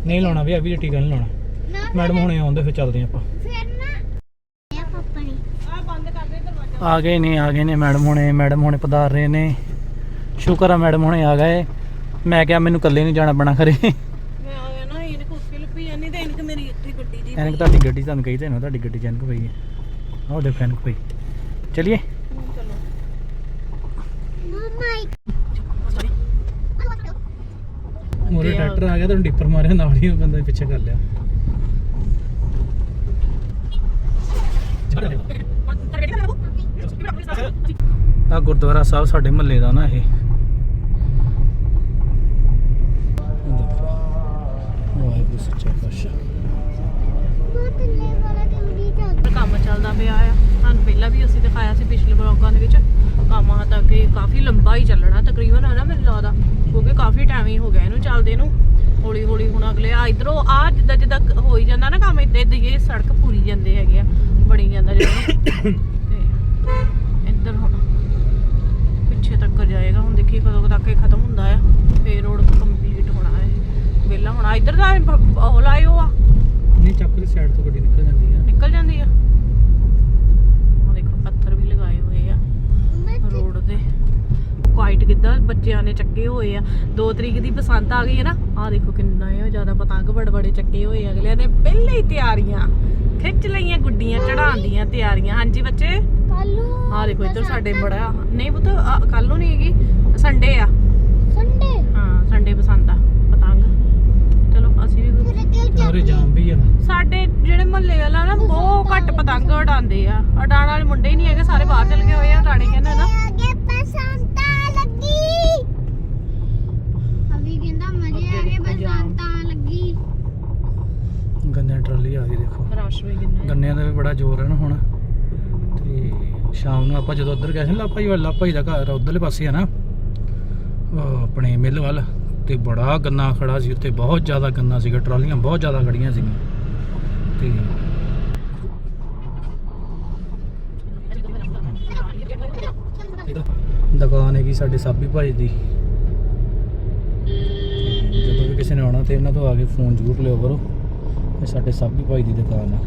ਨਹੀਂ ਲਾਉਣਾ ਵੀ ਅਭੀ ਟੀਕਾ ਨਹੀਂ ਲਾਉਣਾ। ਮੈਡਮ ਹੁਣੇ ਆਉਂਦੇ ਫਿਰ ਚੱਲਦੇ ਆਪਾਂ। ਆ ਗਏ ਨੇ ਆ ਗਏ ਨੇ ਮੈਡਮ ਹੁਣੇ ਮੈਡਮ ਹੁਣੇ ਪਧਾਰ ਰਹੇ ਨੇ। ਸ਼ੁਕਰ ਆ ਮੈਡਮ ਹੁਣੇ ਆ ਗਏ। ਮੈਂ ਕਿਹਾ ਮੈਨੂੰ ਇਕੱਲੇ ਨਹੀਂ ਜਾਣਾ ਪੈਣਾ ਖਰੇ। ਮੈਂ ਆਇਆ ਨਾ ਇਹਨੇ ਕੁੱਤੀ ਲੁੱਪੀ ਜਾਂਦੀ ਤੇ ਇਹਨੇ ਮੇਰੀ ਇੱਥੇ ਗੱਡੀ ਦੀ ਐਨਕ ਤੁਹਾਡੀ ਗੱਡੀ ਤੁਹਾਨੂੰ ਕਹੀ ਤੇ ਨਾ ਤੁਹਾਡੀ ਗੱਡੀ ਜਨਕ ਪਈ ਹੈ ਆਹ ਦੇਖੋ ਐਨਕ ਪਈ ਚਲਿਏ। ਮੋਰੇ ਟਰੈਕਟਰ ਆ। ਗਿਆ ਤਾਂ ਡਿੱਪਰ ਮਾਰਿਆ ਨਾਲ ਹੀ ਉਹ ਬੰਦਾ ਪਿੱਛੇ ਕਰ ਲਿਆ। ਆ ਗੁਰਦੁਆਰਾ ਸਾਹਿਬ ਸਾਡੇ ਮਹੱਲੇ ਦਾ ਨਾ ਇਹ। ਵਾਹਿਗੁਰੂ ਸੱਚਾ ਪਾਤਸ਼ਾਹ। ਕੰਮ ਚੱਲਦਾ ਪਿਆ ਆ। ਪਹਿਲਾਂ ਵੀ ਅਸੀਂ ਦਿਖਾਇਆ ਸੀ ਪਿਛਲੇ ਬਲੌਗਾਂ ਦੇ ਵਿੱਚ। ਕੰਮ ਆ ਤਾਂ ਕਿ ਕਾਫੀ ਲੰਬਾ ਹੀ ਚੱਲਣਾ, ਤਕਰੀਬਨ ਹੈ ਨਾ ਮੈਨੂੰ ਲੱਗਦਾ। ਕਿਉਂਕਿ ਕਾਫੀ ਟਾਈਮ ਹੀ ਹੋ ਗਿਆ ਇਹਨੂੰ ਚੱਲਦੇ ਨੂੰ। ਹੌਲੀ ਹੌਲੀ ਹੁਣ ਅਗਲੇ ਆ, ਇਧਰੋਂ ਆ ਜਿੱਦਾਂ ਜਿੱਦਾਂ ਹੋ ਜਾਂਦਾ ਨਾ ਕੰਮ ਇੱਦਾਂ ਇੱਦਾਂ ਇਹ ਸੜਕ ਪੂਰੀ ਜਾਂਦੇ ਹੈਗੇ ਆ, ਬਣੀ ਜਾਂਦਾ ਜਿਹੜਾ ਇੱਧਰ ਹੁਣ ਪਿੱਛੇ ਤੱਕ ਜਾਏਗਾ, ਹੁਣ ਦੇਖੀ ਕਦੋਂ ਤੱਕ ਇਹ ਖਤਮ ਹੁੰਦਾ ਆ। ਫੇਰ ਰੋਡ ਕੰਪਲੀਟ ਹੋਣਾ ਹੈ। ਵਿਹਲਾ ਹੋਣਾ ਇੱਧਰ ਦਾ ਬ- ਉਹ ਲਾਇਓ ਆ ਨਹੀਂ ਚੱਕ ਦੀ ਸਾਈਡ ਤੋਂ ਗੱਡੀ ਨਿਕਲ ਜਾਂਦੀ ਆ ਨਿਕਲ ਜਾਂਦੀ ਆ ਉਹ ਦੇਖੋ ਪੱਥਰ ਵੀ ਲਗਾਏ ਹੋਏ ਆ ਰੋਡ ਦੇ ਕੁਆਇਟ ਕਿੱਦਾਂ ਨੇ ਚੱਕੇ ਹੋਏ ਆ। 2 ਤਰੀਕ ਦੀ ਬਸੰਤ ਆ ਗਈ ਹੈ ਨਾ। ਆ ਦੇਖੋ ਕਿੰਨਾ ਇਹ ਜ਼ਿਆਦਾ ਪਤੰਗ ਬੜੇ ਬੜੇ ਚੱਕੇ ਹੋਏ ਆ ਅਗਲਿਆਂ ਨੇ ਪਹਿਲੇ ਹੀ ਤਿਆਰੀਆਂ। ਖਿੱਚ ਲਈਆਂ ਗੁੱਡੀਆਂ ਚੜਾਉਣ ਦੀਆਂ ਤਿਆਰੀਆਂ। ਹਾਂਜੀ ਬੱਚੇ? ਕੱਲੂ ਆ ਦੇਖੋ ਇੱਧਰ ਸਾਡੇ ਬੜਾ ਨਹੀਂ ਪੁੱਤ ਕੱਲ ਨੂੰ ਨਹੀਂ ਹੈਗੀ ਸੰਡੇ ਆ। ਸੰਡੇ? ਹਾਂ ਸੰਡੇ ਬਸੰਤ ਆ ਪਤੰਗ। ਚਲੋ ਅਸੀਂ ਵੀ ਸਾਰੇ ਜਾਮ ਵੀ ਆ। ਸਾਡੇ ਜਿਹੜੇ ਮਹੱਲੇ ਵਾਲਾ ਨਾ ਬਹੁਤ ਘੱਟ ਪਤੰਗ ਉਡਾਉਂਦੇ ਆ। ਉਡਾਉਣ ਵਾਲੇ ਮੁੰਡੇ ਹੀ ਨਹੀਂ ਹੈਗੇ ਸਾਰੇ ਬਾਹਰ ਚਲ ਗਏ ਹੋਏ ਆ ਰਾਣੇ ਕਹਿੰਦਾ ਨਾ। ਅੱਗੇ ਬਸੰਤਾ ਲੱਗੀ ਅਭੀ ਕਹਿੰਦਾ ਮਜ਼ੇ ਆ ਗਏ ਬਸੰਤਾ ਲੱਗੀ ਗੰਨਿਆਂ ਦੀ ਟਰਾਲੀ ਆ ਗਈ ਦੇਖੋ। ਰਸ਼ ਵੀ ਕਿੰਨਾ ਹੈ। ਗੰਨਿਆਂ ਦਾ ਵੀ ਬੜਾ ਜ਼ੋਰ ਹੈ ਨਾ ਹੁਣ। ਤੇ ਸ਼ਾਮ ਨੂੰ ਆਪਾਂ ਜਦੋਂ ਉੱਧਰ ਗਏ ਸੀ ਨਾ ਲਾਪਾਈ ਵੱਲ ਲਾਪਾਈ ਦਾ ਘਰ ਉਧਰਲੇ ਪਾਸੇ ਆ ਨਾ। ਆਪਣੇ ਮਿੱਲ ਵੱਲ ਤੇ ਬੜਾ ਗੰਨਾ ਖੜਾ ਸੀ ਉੱਤੇ ਬਹੁਤ ਜ਼ਿਆਦਾ ਗੰਨਾ ਸੀਗਾ ਟਰਾਲੀਆਂ ਬਹੁਤ ਜ਼ਿਆਦਾ ਖੜੀਆਂ ਸੀਗੀਆਂ। ਤੇ ਦੁਕਾਨ ਹੈਗੀ ਸਾਡੇ ਸਾਬੀ ਭਾਈ ਦੀ। ਜਦੋਂ ਵੀ ਕਿਸੇ ਨੇ ਆਉਣਾ ਤੇ ਇਹਨਾਂ ਤੋਂ ਆ ਕੇ ਫੋਨ ਜ਼ਰੂਰ ਲਿਓ ਕਰੋ। ਇਹ ਸਾਡੇ ਸਾਬੀ ਭਾਈ ਦੀ ਦੁਕਾਨ ਆ।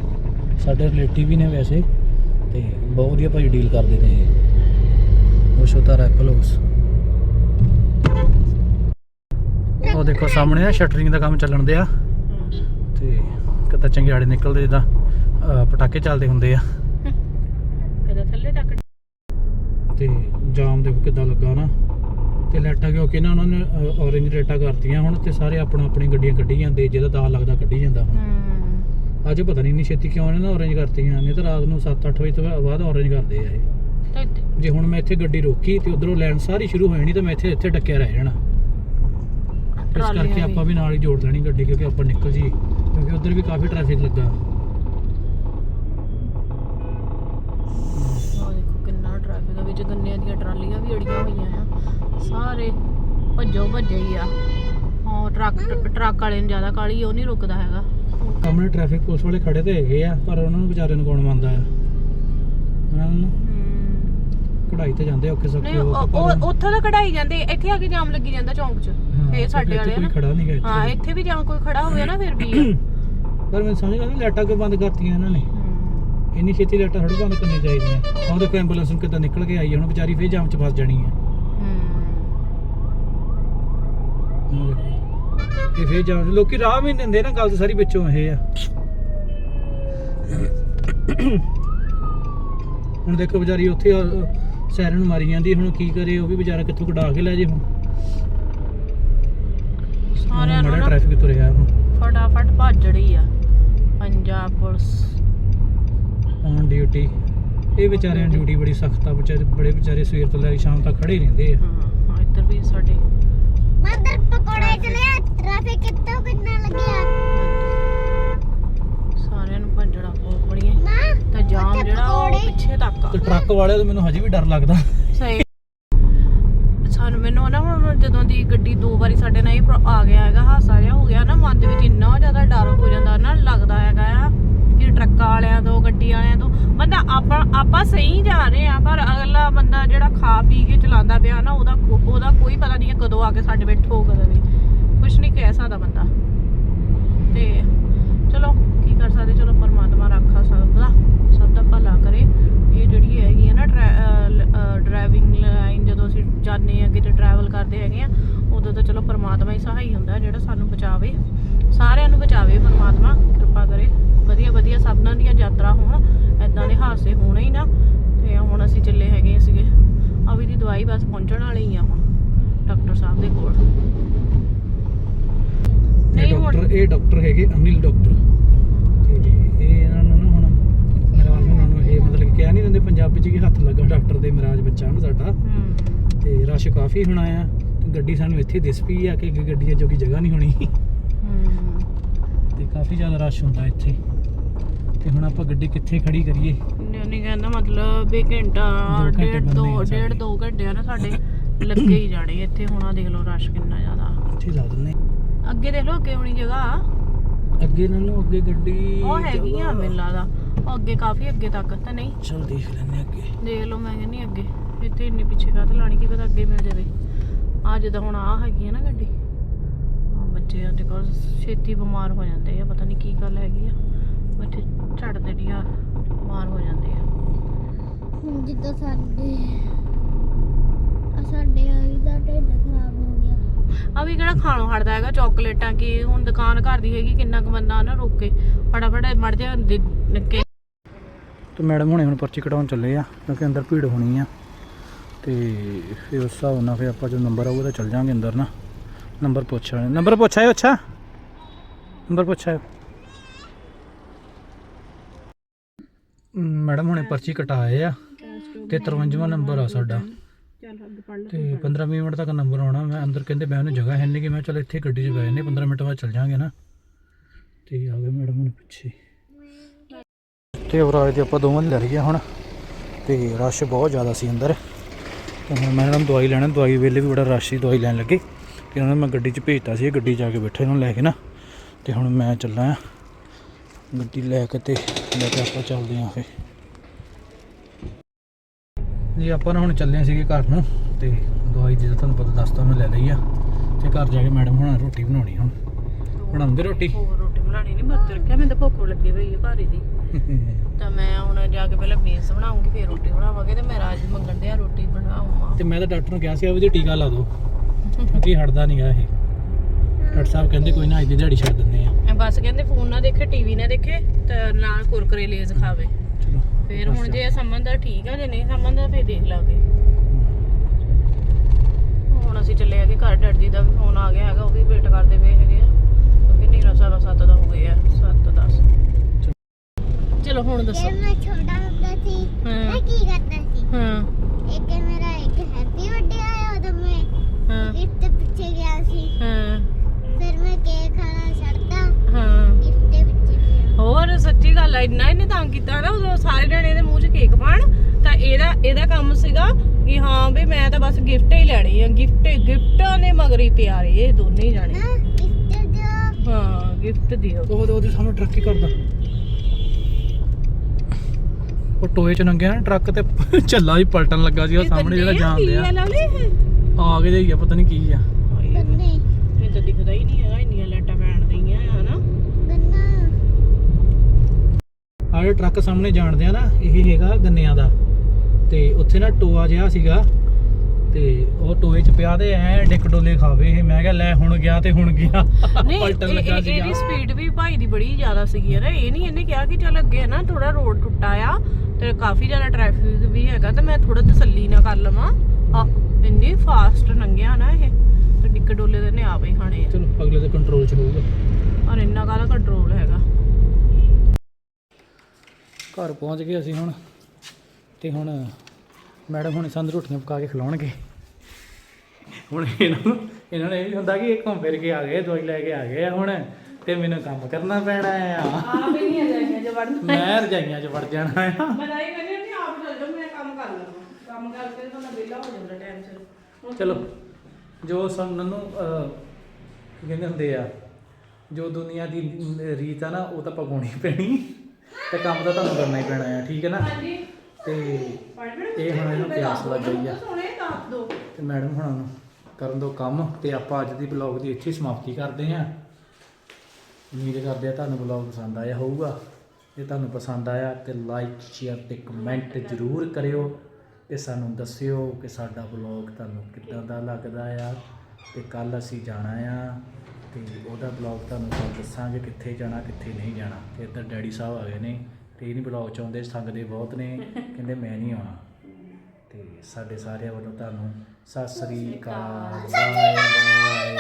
ਸਾਡੇ ਰਿਲੇਟਿਵ ਵੀ ਨੇ ਵੈਸੇ ਤੇ ਬਹੁਤ ਵਧੀਆ ਭਾਈ ਡੀਲ ਕਰਦੇ ਨੇ ਇਹ। ਉਹ ਸ਼ੋਤਾ ਐਪਲ ਹਾਊਸ ਉਹ ਦੇਖੋ ਸਾਹਮਣੇ ਆ ਸ਼ਟਰਿੰਗ ਦਾ ਕੰਮ ਚੱਲਣ ਦਿਆ। ਤੇ ਕਿਤਾ ਚੰਗਿਆੜੇ ਨਿਕਲਦੇ ਜਿੱਦਾਂ ਪਟਾਕੇ ਚੱਲਦੇ ਹੁੰਦੇ ਆ। ਕਦੇ ਥੱਲੇ ਤੱਕ? ਤੇ ਜਾਮ ਦੇਖੋ ਕਿੱਦਾਂ ਲੱਗਾ ਨਾ। ਤੇ ਲਾਈਟਾਂ ਕਿਉਂਕਿ ਨਾ ਉਹਨਾਂ ਨੇ ਔਰੇਂਜ ਲਾਈਟਾਂ ਕਰਤੀਆਂ ਹੁਣ ਤੇ ਸਾਰੇ ਆਪਣਾ ਆਪਣੀ ਗੱਡੀਆਂ ਕੱਢੀ ਜਾਂਦੇ ਜਿਹਦਾ ਦਾਲ ਲੱਗਦਾ ਕੱਢੀ ਜਾਂਦਾ ਹੁਣ। ਹੂੰ। ਅੱਜ ਪਤਾ ਨਹੀਂ ਇੰਨੀ ਛੇਤੀ ਕਿਉਂ ਇਹਨਾਂ ਨੇ ਔਰੇਂਜ ਕਰਤੀਆਂ ਨਹੀਂ ਤਾਂ ਰਾਤ ਨੂੰ 7-8 ਵਜੇ ਤੋਂ ਬਾਅਦ ਔਰੇਂਜ ਕਰਦੇ ਆ ਇਹ। ਤਾਂ ਜੇ ਹੁਣ ਮੈਂ ਇੱਥੇ ਗੱਡੀ ਰੋਕੀ ਤੇ ਉਧਰੋਂ ਲਾਈਨ ਸਾਰੀ ਸ਼ੁਰੂ ਹੋ ਜਾਣੀ ਤਾਂ ਮੈਂ ਇੱਥੇ ਇੱਥੇ ਡੱਕਿਆ ਰਹਿ ਜਾਣਾ। ਇਸ ਕਰਕੇ ਆਪਾਂ ਵੀ ਨਾਲ ਹੀ ਜੋੜ ਦੇਣੀ ਗੱਡੀ ਕਿਉਂਕਿ ਆਪਾਂ ਨਿਕਲ ਜੀ ਕਿਉਂਕਿ ਉਧਰ ਵੀ ਕਾਫੀ ਟ੍ਰੈਫਿਕ ਲੱਗਾ। ਆਹ ਦੇਖੋ ਕਿੰਨਾ ਟ੍ਰੈਫਿਕ ਆ ਵਿੱਚ ਗੰਨਿਆਂ ਦੀਆਂ ਟਰਾਲੀਆਂ ਵੀ ਅੜੀਆਂ ਹੋਈਆਂ ਆ। ਸਾਰੇ ਭੱਜੋ ਭੱਜੇ ਹੀ ਆ। ਹਾਂ ਟਰੱਕ ਟਰੱਕ ਵਾਲੇ ਨੂੰ ਜ਼ਿਆਦਾ ਕਾਲੀ ਉਹ ਨਹੀਂ ਰੁਕਦਾ ਹੈਗਾ। ਸਾਹਮਣੇ ਟ੍ਰੈਫਿਕ ਪੁਲਿਸ ਵਾਲੇ ਖੜੇ ਤੇ ਹੈਗੇ ਆ ਪਰ ਉਹਨਾਂ ਨੂੰ ਵਿਚਾਰੇ ਨੂੰ ਕੌਣ ਮੰਨਦਾ ਆ? ਉਹਨਾਂ ਨੂੰ ਹੂੰ। ਕਢਾਈ ਤੇ ਜਾਂਦੇ ਔਖੇ ਨਹੀਂ ਸੌਖੇ ਹੋ ਕੇ ਪਰ ਉੱਥੋਂ ਤਾਂ ਕਢਾਈ ਜਾਂਦੇ ਇੱਥੇ ਆ ਕੇ ਜਾਮ ਲੱਗੀ ਜਾਂਦਾ ਚੌਂਕ 'ਚ ਫੇਰ ਸਾਡੇ ਵਾਲੇ ਨਾ। ਖੜਾ ਨਹੀਂ ਹਾਂ ਇੱਥੇ ਵੀ ਜਾਂ ਕੋਈ ਖੜਾ ਹੋਵੇ ਨਾ ਫਿਰ ਵੀ। ਪਰ ਮੈਂ ਸਮਝ ਗਿਆ ਨਾ ਲਾਈਟਾਂ ਕਿਉਂ ਬੰਦ ਕਰਤੀਆਂ ਇਹਨਾਂ ਨੇ। ਇੰਨੀ ਛੇਤੀ ਲਾਈਟਾਂ ਥੋੜੀ ਬੰਦ ਕਰਨੀਆਂ ਚਾਹੀਦੀਆਂ। ਆਹ ਦੇਖੋ ਐਂਬੂਲੈਂਸ ਨੂੰ ਕਿੱਦਾਂ ਨਿਕਲ ਕੇ ਆਈ ਹੁਣ ਵਿਚਾਰੀ ਫੇਰ ਜਾਮ 'ਚ ਫਸ ਜਾਣੀ ਹੈ। ਇਹ ਫੇਰ 'ਚ ਲੋਕੀ ਰਾਹ ਵੀ ਨਹੀਂ ਦਿੰਦੇ ਨਾ ਗੱਲ ਤਾਂ ਸਾਰੀ ਵਿੱਚੋਂ ਇਹ ਆ। ਹੁਣ ਦੇਖੋ ਵਿਚਾਰੀ ਉੱਥੇ ਸੈਰਨ ਮਾਰੀ ਜਾਂਦੀ ਹੁਣ ਕੀ ਕਰੇ ਉਹ ਵੀ ਵਿਚਾਰਾ ਕਿੱਥੋਂ ਕਢਾ ਕੇ ਲੈ ਜੇ ਹੁਣ। ਸਾਰਿਆਂ ਨੂੰ ਨਾ ਟ੍ਰੈਫਿਕ ਤੁਰਿਆ ਹੁਣ। ਫਟਾਫਟ ਭੱਜੜੀ ਆ ਪੰਜਾਬ ਪੁਲਿਸ। ਔਨ ਡਿਊਟੀ ਇਹ ਵਿਚਾਰਿਆਂ ਡਿਊਟੀ ਬੜੀ ਸਖਤ ਆ ਵਿਚਾਰੇ ਬੜੇ ਵਿਚਾਰੇ ਸਵੇਰ ਤੋਂ ਲੈ ਕੇ ਸ਼ਾਮ ਤੱਕ ਖੜੇ ਰਹਿੰਦੇ ਆ। ਹਾਂ ਇੱਧਰ ਵੀ ਸਾਡੇ ਮਦਰ ਪਕੌੜੇ ਚਲੇ ਟ੍ਰੈਫਿਕ ਕਿੱਥੋਂ ਕਿੰਨਾ ਲੱਗਿਆ? ਸਾਰਿਆਂ ਨੂੰ ਭੱਜੜਾ ਬਹੁਤ ਬੜੀਆਂ ਮਾਂ ਤਾਂ ਜਾਮ ਉੱਥੇ ਜਿਹੜਾ ਉਹ ਪਕੌੜੇ। ਪਿੱਛੇ ਤੱਕ ਆ। ਤੇ ਟਰੱਕ ਵਾਲਿਆਂ ਤੋਂ ਮੈਨੂੰ ਹਜੇ ਵੀ ਡਰ ਲੱਗਦਾ। ਸਹੀ। ਸਾਨੂੰ ਮੈਨੂੰ ਨਾ ਹੁਣ ਜਦੋਂ ਦੀ ਗੱਡੀ ਦੋ ਵਾਰੀ ਸਾਡੇ ਨਾਲ ਇਹ ਪ੍ਰੋ- ਆ ਗਿਆ ਹੈਗਾ ਹਾਸਾ ਜਿਹਾ ਹੋ ਗਿਆ ਨਾ ਮਨ ਦੇ ਵਿੱਚ ਇੰਨਾ ਜ਼ਿਆਦਾ ਡਰ ਹੋ ਜਾਂਦਾ ਨਾ ਲੱਗਦਾ ਟਰੱਕਾਂ ਵਾਲਿਆਂ ਤੋਂ, ਗੱਡੀ ਵਾਲਿਆਂ ਤੋਂ। ਬੰਦਾ ਆਪਾਂ ਆਪਾਂ ਸਹੀ ਜਾ ਰਹੇ ਆ ਪਰ ਅਗਲਾ ਬੰਦਾ ਜਿਹੜਾ ਖਾ ਪੀ ਕੇ ਚਲਾਉਂਦਾ ਪਿਆ ਨਾ, ਉਹਦਾ ਕੋ- ਉਹਦਾ ਕੋਈ ਪਤਾ ਨਹੀਂ ਹੈ ਕਦੋਂ ਆ ਕੇ ਸਾਡੇ ਵਿੱਚ ਠੋਕ ਦੇਵੇ ਕੁਝ ਨਹੀਂ ਕਹਿ ਸਕਦਾ ਬੰਦਾ। ਤੇ ਚਲੋ, ਕੀ ਕਰ ਸਕਦੇ? ਚਲੋ, ਪਰਮਾਤਮਾ ਰੱਖਾ ਸਭ ਦਾ ਸਭ ਦਾ ਭਲਾ ਕਰੇ। ਇਹ ਜਿਹੜੀ ਹੈਗੀ ਹੈ ਨਾ ਡਰਾਈਵਿੰਗ ਲਾਈਨ ਜਦੋਂ ਅਸੀਂ ਜਾਂਦੇ ਆ ਕਿਤੇ ਟਰੈਵਲ ਕਰਦੇ ਹੈਗੇ ਆ, ਉਦੋਂ ਤਾਂ ਚਲੋ ਪਰਮਾਤਮਾ ਹੀ ਸਹਾਈ ਹੁੰਦਾ, ਜਿਹੜਾ ਸਾਨੂੰ ਬਚਾਵੇ। ਸਾਰਿਆਂ ਨੂੰ ਬਚਾਵੇ ਪਰਮਾਤਮਾ, ਕਿਰਪਾ ਕਰੇ। ਵਧੀਆ ਵਧੀਆ ਸਭਨਾਂ ਦੀਆਂ ਯਾਤਰਾ ਹੋਣ ਐਦਾਂ ਦੇ ਹਾਦਸੇ ਹੋਣੇ ਹੀ ਨਾ ਤੇ ਹੁਣ ਅਸੀਂ ਚੱਲੇ ਹੈਗੇ ਸੀਗੇ। ਅਭੀ ਦੀ ਦਵਾਈ ਬਸ ਪਹੁੰਚਣ ਵਾਲੀ ਹੀ ਆ ਹੁਣ ਡਾਕਟਰ ਸਾਹਿਬ ਦੇ ਕੋਲ। ਨਹੀਂ ਡਾਕਟਰ ਇਹ ਡਾਕਟਰ ਹੈਗੇ ਅਨਿਲ ਡਾਕਟਰ। ਤੇ ਇਹ ਇਹਨਾਂ ਨੂੰ ਨਾ ਹੁਣ ਮਹਾਰਾਜ ਉਹਨਾਂ ਨੂੰ ਇਹ ਮਤਲਬ ਕਿ ਕਹਿ ਨਹੀਂ ਦਿੰਦੇ ਪੰਜਾਬੀ ਚ ਕਿ ਹੱਥ ਲੱਗਾ ਡਾਕਟਰ ਦੇ ਮਹਾਰਾਜ ਬੱਚਾ ਨੂੰ ਸਾਡਾ। ਤੇ ਰਸ਼ ਕਾਫੀ ਹੋਣਾ ਆ ਗੱਡੀ ਸਾਨੂੰ ਇੱਥੇ ਦਿਸ ਪਈ ਆ ਕਿ ਗੱਡੀਆਂ ਜੋਗੀ ਜਗ੍ਹਾ ਨਹੀਂ ਹੋਣੀ। ਤੇ ਕਾਫੀ ਜ਼ਿਆਦਾ ਰਸ਼ ਹੁੰਦਾ ਇੱਥੇ। ਤੇ ਹੁਣ ਆਪਾਂ ਗੱਡੀ ਕਿੱਥੇ ਖੜੀ ਕਰੀਏ? ਨਹੀਂ ਕਹਿੰਦਾ ਮਤਲਬ ਵੀ ਘੰਟਾ ਦੋ ਘੰਟੇ ਡੇਢ ਦੋ ਡੇਢ। ਦੋ ਘੰਟੇ ਆ ਨਾ ਸਾਡੇ ਲੱਗੇ ਹੀ ਜਾਣੇ ਇੱਥੇ ਹੁਣ ਆ ਦੇਖ ਲਓ ਰਸ਼ ਕਿੰਨਾ ਜ਼ਿਆਦਾ। ਇੱਥੇ ਲਾ ਦਿੰਨੇ ਅੱਗੇ ਦੇਖ ਲਓ ਅੱਗੇ ਹੋਣੀ ਜਗ੍ਹਾ। ਅੱਗੇ ਨਾਲੋਂ ਅੱਗੇ ਗੱਡੀ ਉਹ ਹੈਗੀ ਆ ਮੈਨੂੰ ਲੱਗਦਾ। ਉਹ ਅੱਗੇ ਕਾਫੀ ਅੱਗੇ ਤੱਕ ਤਾਂ ਨਹੀਂ। ਚਲ ਦੇਖ ਲੈਂਦੇ ਅੱਗੇ। ਦੇਖ ਲਓ ਮੈਂ ਕਹਿੰਦੀ ਅੱਗੇ। ਇੱਥੇ ਇੰਨੀ ਪਿੱਛੇ ਕਾਹ ਤੇ ਲਾਣੀ ਕੀ ਪਤਾ ਅੱਗੇ ਮਿਲ ਜਾਵੇ। ਆ ਜਿੱਦਾਂ ਹੁਣ ਆ ਹੈਗੀ ਆ ਨਾ ਗੱਡੀ ਆ ਬੱਚੇ ਅੱਜ ਕੱਲ੍ਹ ਛੇਤੀ ਬਿਮਾਰ ਹੋ ਜਾਂਦੇ ਆ ਪਤਾ ਨਹੀਂ ਕੀ ਗੱਲ ਹੈਗੀ ਆ। ਬੱਚੇ ਛੱਡਦੇ ਨਹੀਂ ਆ ਬਿਮਾਰ ਹੋ ਜਾਂਦੇ ਆ। ਹੁਣ ਜਿੱਦਾਂ ਸਾਡੇ ਆ ਸਾਡੇ ਆਈ ਦਾ ਢਿੱਡ ਖਰਾਬ ਹੋ ਗਿਆ। ਆ ਵੀ ਕਿਹੜਾ ਖਾਣੋਂ ਹਟਦਾ ਹੈਗਾ ਚਾਕਲੇਟਾਂ ਕੀ? ਹੁਣ ਦੁਕਾਨ ਘਰ ਦੀ ਹੈਗੀ ਕਿੰਨਾ ਕੁ ਬੰਦਾ ਨਾ ਰੋਕ। ਕੇ ਫਟਾਫਟ ਮੜ ਜਾ ਨਿੱਕੇ। ਤੇ ਮੈਡਮ ਹੁਣੇ ਹੁਣ ਪਰਚੀ ਕਟਾਉਣ ਚੱਲੇ ਆ ਕਿਉਂਕਿ ਅੰਦਰ ਭੀੜ ਹੋਣੀ ਆ। ਤੇ ਫਿਰ ਉਸ ਹਿਸਾਬ ਨਾਲ ਫਿਰ ਆਪਾਂ ਜੋ ਨੰਬਰ ਆਊਗਾ ਤਾਂ ਚੱਲ ਜਾਾਂਗੇ ਅੰਦਰ ਨਾ। ਨੰਬਰ ਪੁੱਛ ਨੰਬਰ ਪੁੱਛ ਆਇਓ ਅੱਛਾ? ਨੰਬਰ ਪੁੱਛ ਮੈਡਮ ਹੁਣੇ ਪਰਚੀ ਕਟਾਏ ਆ ਤੇ 53ਵਾਂ ਨੰਬਰ ਆ ਸਾਡਾ। ਤੇ 15 20 ਮਿੰਟ ਤੱਕ ਨੰਬਰ ਆਉਣਾ। ਮੈਂ ਅੰਦਰ ਕਹਿੰਦੇ ਬਹਿਣ ਨੂੰ ਜਗ੍ਹਾ ਹੈ ਨਹੀਂ ਕਿ ਮੈਂ ਚਲ ਇੱਥੇ ਗੱਡੀ 'ਚ ਬਹਿ ਜੰਨੇ 15 ਮਿੰਟ ਬਾਅਦ ਚੱਲ ਜਾਾਂਗੇ ਨਾ। ਤੇ ਆ ਗਏ ਮੈਡਮ ਹੁਣ ਪਿੱਛੇ। ਤੇ ਅਵਰਾਜ ਦੇ ਆਪਾਂ ਦੋਵਾਂ ਲੈ ਆ ਹੁਣ। ਤੇ ਰਸ਼ ਬਹੁਤ ਜ਼ਿਆਦਾ ਸੀ ਅੰਦਰ। ਤੇ ਹੁਣ ਮੈਂ ਨੂੰ ਦਵਾਈ ਲੈਣਾ ਦਵਾਈ ਵੇਲੇ ਵੀ ਬੜਾ ਰਸ਼ ਸੀ ਦਵਾਈ ਲੈਣ ਲੱਗੇ। ਤੇ ਉਹਨਾਂ ਨੂੰ ਮੈਂ ਗੱਡੀ 'ਚ ਭੇਜਤਾ ਸੀ। ਗੱਡੀ ਆ ਕੇ ਬੈਠੇ ਇਹਨਾਂ ਨੂੰ ਲੈ ਕੇ ਨਾ। ਤੇ ਹੁਣ ਮੈਂ ਚੱਲਾਂ ਆ। ਗੱਡੀ ਲੈ ਕੇ ਤੇ ਲੈ ਕੇ ਆਪਾਂ ਚੱਲਦੇ ਆਂ ਫੇ ਜੀ ਆਪਾਂ ਹੁਣ ਚੱਲੇ ਸੀਗੇ ਘਰ ਨੂੰ ਤੇ ਦਵਾਈ ਦੀ ਤਾਂ ਤੁਹਾਨੂੰ ਪਤਾ ਦੱਸਤਾ ਮੈਂ ਲੈ ਲਈ ਆ। ਤੇ ਘਰ ਜਾ ਕੇ ਮੈਡਮ ਹੁਣਾਂ ਰੋਟੀ ਬਣਾਉਣੀ ਹੁਣ। ਬਣਾਉਂਦੇ ਰੋਟੀ? ਹੋਰ ਰੋਟੀ ਬਣਾਣੀ ਨਹੀਂ ਮੱਤ ਰੱਖਿਆ ਮੈਨੂੰ ਤਾਂ ਭੁੱਖ ਲੱਗੀ ਪਈ ਹੈ ਭਾਰੀ ਦੀ। ਤਾਂ ਮੈਂ ਹੁਣ ਜਾ ਕੇ ਪਹਿਲਾਂ ਬੀਨਸ ਬਣਾਉਂਗੀ ਫਿਰ ਰੋਟੀ ਬਣਾਵਾਂਗੇ ਤੇ ਮੈਂ ਰਾਜ ਮੰਗਣ ਡਿਆ ਰੋਟੀ ਬਣਾਉਂਗਾ ਤੇ ਮੈਂ ਤਾਂ ਡਾਕਟਰ ਨੂੰ ਕਿਹਾ ਸੀ ਆ ਟੀਕਾ ਲਾ ਦਿਓ। ਕਿਉਂਕਿ ਹਟਦਾ ਨਹੀਂਗਾ ਇਹ। ਡਾਕਟਰ ਸਾਹਿਬ ਕਹਿੰਦੇ ਕੋਈ ਨਾ ਅੱਜ ਦੀ ਦਿਹਾੜੀ ਛੱਡ ਦਿੰਦੇ ਆ। ਬਸ ਕਹਿੰਦੇ ਫੋਨ ਨਾ ਦੇਖੇ ਟੀਵੀ ਨਾ ਦੇਖੇ ਤੇ ਨਾਲ ਕੁਰਕਰੇ ਲੇਜ਼ ਖਾਵੇ। ਚਲੋ ਫਿਰ ਹੁਣ ਜੇ ਸੰਬੰਧ ਦਾ ਠੀਕ ਆ ਜੇ ਨਹੀਂ ਸੰਬੰਧ ਦਾ ਫਿਰ ਦੇਖ ਲਾਂਗੇ। ਹੁਣ ਅਸੀਂ ਚੱਲੇ ਆਗੇ ਘਰ ਡੈਡੀ ਦਾ ਵੀ ਫੋਨ ਆ ਗਿਆ ਹੈਗਾ ਉਹ ਵੀ ਵੇਟ ਕਰਦੇ ਪਏ ਹੈਗੇ ਆ। ਕਿਉਂਕਿ ਨੀਰਾ ਸਵਾ ਸੱਤ ਦਾ ਹੋ ਗਿਆ 7 10 ਚਲੋ ਹੁਣ ਦੱਸੋ। ਜੇ ਮੈਂ ਛੋਟਾ ਹੁੰਦਾ ਸੀ ਮੈਂ ਕੀ ਕਰਦਾ ਸੀ? ਹਾਂ। ਇੱਕ ਮੇਰਾ ਇੱਕ ਹੈਪੀ ਬਰਥਡੇ ਆਇਆ ਉਦੋਂ ਮੈਂ ਹਾਂ। ਗਿਫਟ ਪਿੱਛੇ ਗਿਆ ਸੀ। ਹਾਂ ਫਿਰ ਮੈਂ ਕੇਕ ਖਾਣਾ ਛੱਡਤਾ ਹਾਂ ਗਿਫਟ ਦੇ ਪਿੱਛੇ ਗਿਆ ਹੋਰ ਆ ਇੰਨਾ ਇਹਨੇ ਤੰਗ ਕੀਤਾ ਨਾ ਉਦੋਂ ਸਾਰੇ ਜਣੇ ਇਹਦੇ ਮੂੰਹ 'ਚ ਕੇਕ ਪਾਣ ਤਾਂ ਇਹਦਾ ਇਹਦਾ ਕੰਮ ਸੀਗਾ ਕਿ ਹਾਂ ਵੀ ਮੈਂ ਤਾਂ ਬਸ ਗਿਫਟ ਹੀ ਲੈਣੀ ਆ ਗਿਫਟ ਗਿਫਟਾਂ ਨੇ ਮਗਰੀ ਪਿਆਰੇ ਇਹ ਦੋਨੇ ਹੀ ਜਾਣੇ। ਹਾਂ ਗਿਫਟ ਦਿਓ। ਹਾਂ ਗਿਫਟ ਦਿਓ। ਉਹ ਉਹਦੇ ਸਾਹਮਣੇ ਟਰੱਕ ਹੀ ਕਰਦਾ। ਉਹ ਟੋਏ ਚ ਲੰਘਿਆ ਨਾ ਟਰੱਕ ਤੇ ਝੱਲਾ ਹੀ ਪਲਟਣ ਲੱਗਾ ਸੀ ਉਹ ਸਾਹਮਣੇ ਜਿਹੜਾ ਜਾਂਦੇ ਆ। ਆ ਕੇ ਜਾਈਆ ਪਤਾ ਨਹੀਂ ਕੀ ਆ। ਇਹ ਤਾਂ ਦਿਖਦਾ ਹੀ ਨਹੀਂ ਹੈਗਾ ਇੰਨੀਆਂ ਲਾਈਟਾਂ ਪੈਣ ਦਈਆਂ ਹਨਾ ਗੰਨਾ ਆ ਜਿਹੜੇ ਟਰੱਕ ਸਾਹਮਣੇ ਜਾਣਦੇ ਆ ਨਾ ਇਹ ਹੈਗਾ ਗੰਨਿਆਂ ਦਾ। ਤੇ ਉੱਥੇ ਨਾ ਟੋਆ ਜਿਹਾ ਸੀਗਾ ਤੇ ਉਹ ਟੋਏ ਚ ਪਿਆ ਤੇ ਐ ਡਿੱਕ ਡੋਲੇ ਖਾਵੇ ਇਹ। ਮੈਂ ਕਿਹਾ ਲੈ ਹੁਣ ਗਿਆ ਤੇ ਹੁਣ ਗਿਆ। ਪਲਟਣ ਲੱਗਾ ਸੀਗਾ ਇਹਦੀ ਸਪੀਡ ਵੀ ਭਾਈ ਦੀ ਬੜੀ ਜ਼ਿਆਦਾ ਸੀਗੀ ਯਾਰ। ਇਹ ਨਹੀਂ ਇਹਨੇ ਕਿਹਾ ਕਿ ਚੱਲ ਅੱਗੇ ਨਾ ਥੋੜਾ ਰੋਡ ਟੁੱਟਾ ਆ ਤੇ ਕਾਫੀ ਜ਼ਿਆਦਾ ਟ੍ਰੈਫਿਕ ਵੀ ਹੈਗਾ ਤੇ ਮੈਂ ਥੋੜਾ ਤਸੱਲੀ ਨਾ ਕਰ ਲਵਾਂ। ਆ ਇੰਨੀ ਫਾਸਟ ਲੰਘਿਆ ਨਾ ਇਹ ਤੇ ਡਿੱਕ ਡੋਲੇ ਦੇ ਨੇ ਆਪੇ ਹੀ ਖਾਣੇ ਆ। ਚਲੋ ਅਗਲੇ ਦੇ ਕੰਟਰੋਲ ਚ ਹੋਊਗਾ। ਔਰ ਇੰਨਾ ਕਾਹਦਾ ਕੰਟਰੋਲ ਹੈਗਾ? ਘਰ ਪਹੁੰਚ ਗਏ ਅਸੀਂ ਹੁਣ। ਤੇ ਹੁਣ ਮੈਡਮ ਹੁਣ ਸਾਨੂੰ ਰੋਟੀਆਂ ਪਕਾ ਕੇ ਖਿਲਾਉਣਗੇ। ਹੁਣ ਇਹਨਾਂ ਨੂੰ ਇਹਨਾਂ ਨੇ ਇਹ ਵੀ ਹੁੰਦਾ ਕਿ ਇਹ ਘੁੰਮ ਫਿਰ ਕੇ ਆ ਗਏ ਦਵਾਈ ਲੈ ਕੇ ਆ ਗਏ ਆ ਹੁਣ। ਤੇ ਮੈਨੂੰ ਕੰਮ ਕਰਨਾ ਪੈਣਾ ਆ। ਆਪ ਹੀ ਨਹੀਂ ਜਾਈਆਂ ਜੇ ਵੜਨ ਮੈਂ ਰਜਾਈਆਂ 'ਚ ਵੜ ਜਾਣਾ ਆ। ਮੈਂ ਤਾਂ ਇਹ ਕਹਿੰਦੀ ਨਹੀਂ ਆਪ ਚੱਲ ਜਾਓ ਮੈਂ ਕੰਮ ਕਰ ਲਵਾਂ ਕੰਮ ਕਰਕੇ ਤਾਂ ਮੈਂ ਵਿਹਲਾ ਹੋ ਜਾਂਦਾ ਟਾਈਮ ਸਿਰ ਚਲੋ ਜੋ ਸਾਨੂੰ ਨੂੰ ਕੀ ਕਹਿੰਦੇ ਹੁੰਦੇ ਆ ਜੋ ਦੁਨੀਆ ਦੀ ਰੀਤ ਆ ਨਾ ਉਹ ਤਾਂ ਪਗਾਉਣੀ ਪੈਣੀ। ਤੇ ਕੰਮ ਤਾਂ ਤੁਹਾਨੂੰ ਕਰਨਾ ਹੀ ਪੈਣਾ ਆ ਠੀਕ ਹੈ ਨਾ? ਹਾਂਜੀ। ਤੇ ਇਹ ਹੁਣ ਇਹਨੂੰ ਪਿਆਸ ਲੱਗ ਗਈ ਆ। ਸੋਹਣੇ ਦੱਸ ਦੋ। ਤੇ ਮੈਡਮ ਹੁਣਾਂ ਨੂੰ ਕਰਨ ਦੋ ਕੰਮ ਤੇ ਆਪਾਂ ਅੱਜ ਦੀ ਬਲੌਗ ਦੀ ਇੱਥੇ ਸਮਾਪਤੀ ਕਰਦੇ ਹਾਂ। ਉਮੀਦ ਕਰਦੇ ਆ ਤੁਹਾਨੂੰ ਬਲੌਗ ਪਸੰਦ ਆਇਆ ਹੋਊਗਾ। ਜੇ ਤੁਹਾਨੂੰ ਪਸੰਦ ਆਇਆ ਤੇ ਲਾਈਕ ਸ਼ੇਅਰ ਤੇ ਕਮੈਂਟ ਜ਼ਰੂਰ ਕਰਿਓ। ਤੇ ਸਾਨੂੰ ਦੱਸਿਓ ਕਿ ਸਾਡਾ ਬਲੌਗ ਤੁਹਾਨੂੰ ਕਿੱਦਾਂ ਦਾ ਲੱਗਦਾ ਆ। ਤੇ ਕੱਲ ਅਸੀਂ ਜਾਣਾ ਆ। ਤੇ ਉਹਦਾ ਬਲੌਗ ਤੁਹਾਨੂੰ ਕੱਲ ਦੱਸਾਂਗੇ ਕਿੱਥੇ ਜਾਣਾ ਕਿੱਥੇ ਨਹੀਂ ਜਾਣਾ। ਤੇ ਇੱਧਰ ਡੈਡੀ ਸਾਹਿਬ ਆ ਗਏ ਨੇ ਤੇ ਇਹ ਨਹੀਂ ਬਲੌਗ ਚਾਹੁੰਦੇ ਸੰਗਦੇ ਬਹੁਤ ਨੇ। ਕਹਿੰਦੇ ਮੈਂ ਨਹੀਂ ਆਉਣਾ। ਤੇ ਸਾਡੇ ਸਾਰਿਆਂ ਵੱਲੋਂ ਤੁਹਾਨੂੰ ਸਤਿ ਸ੍ਰੀ ਅਕਾਲ। Bye bye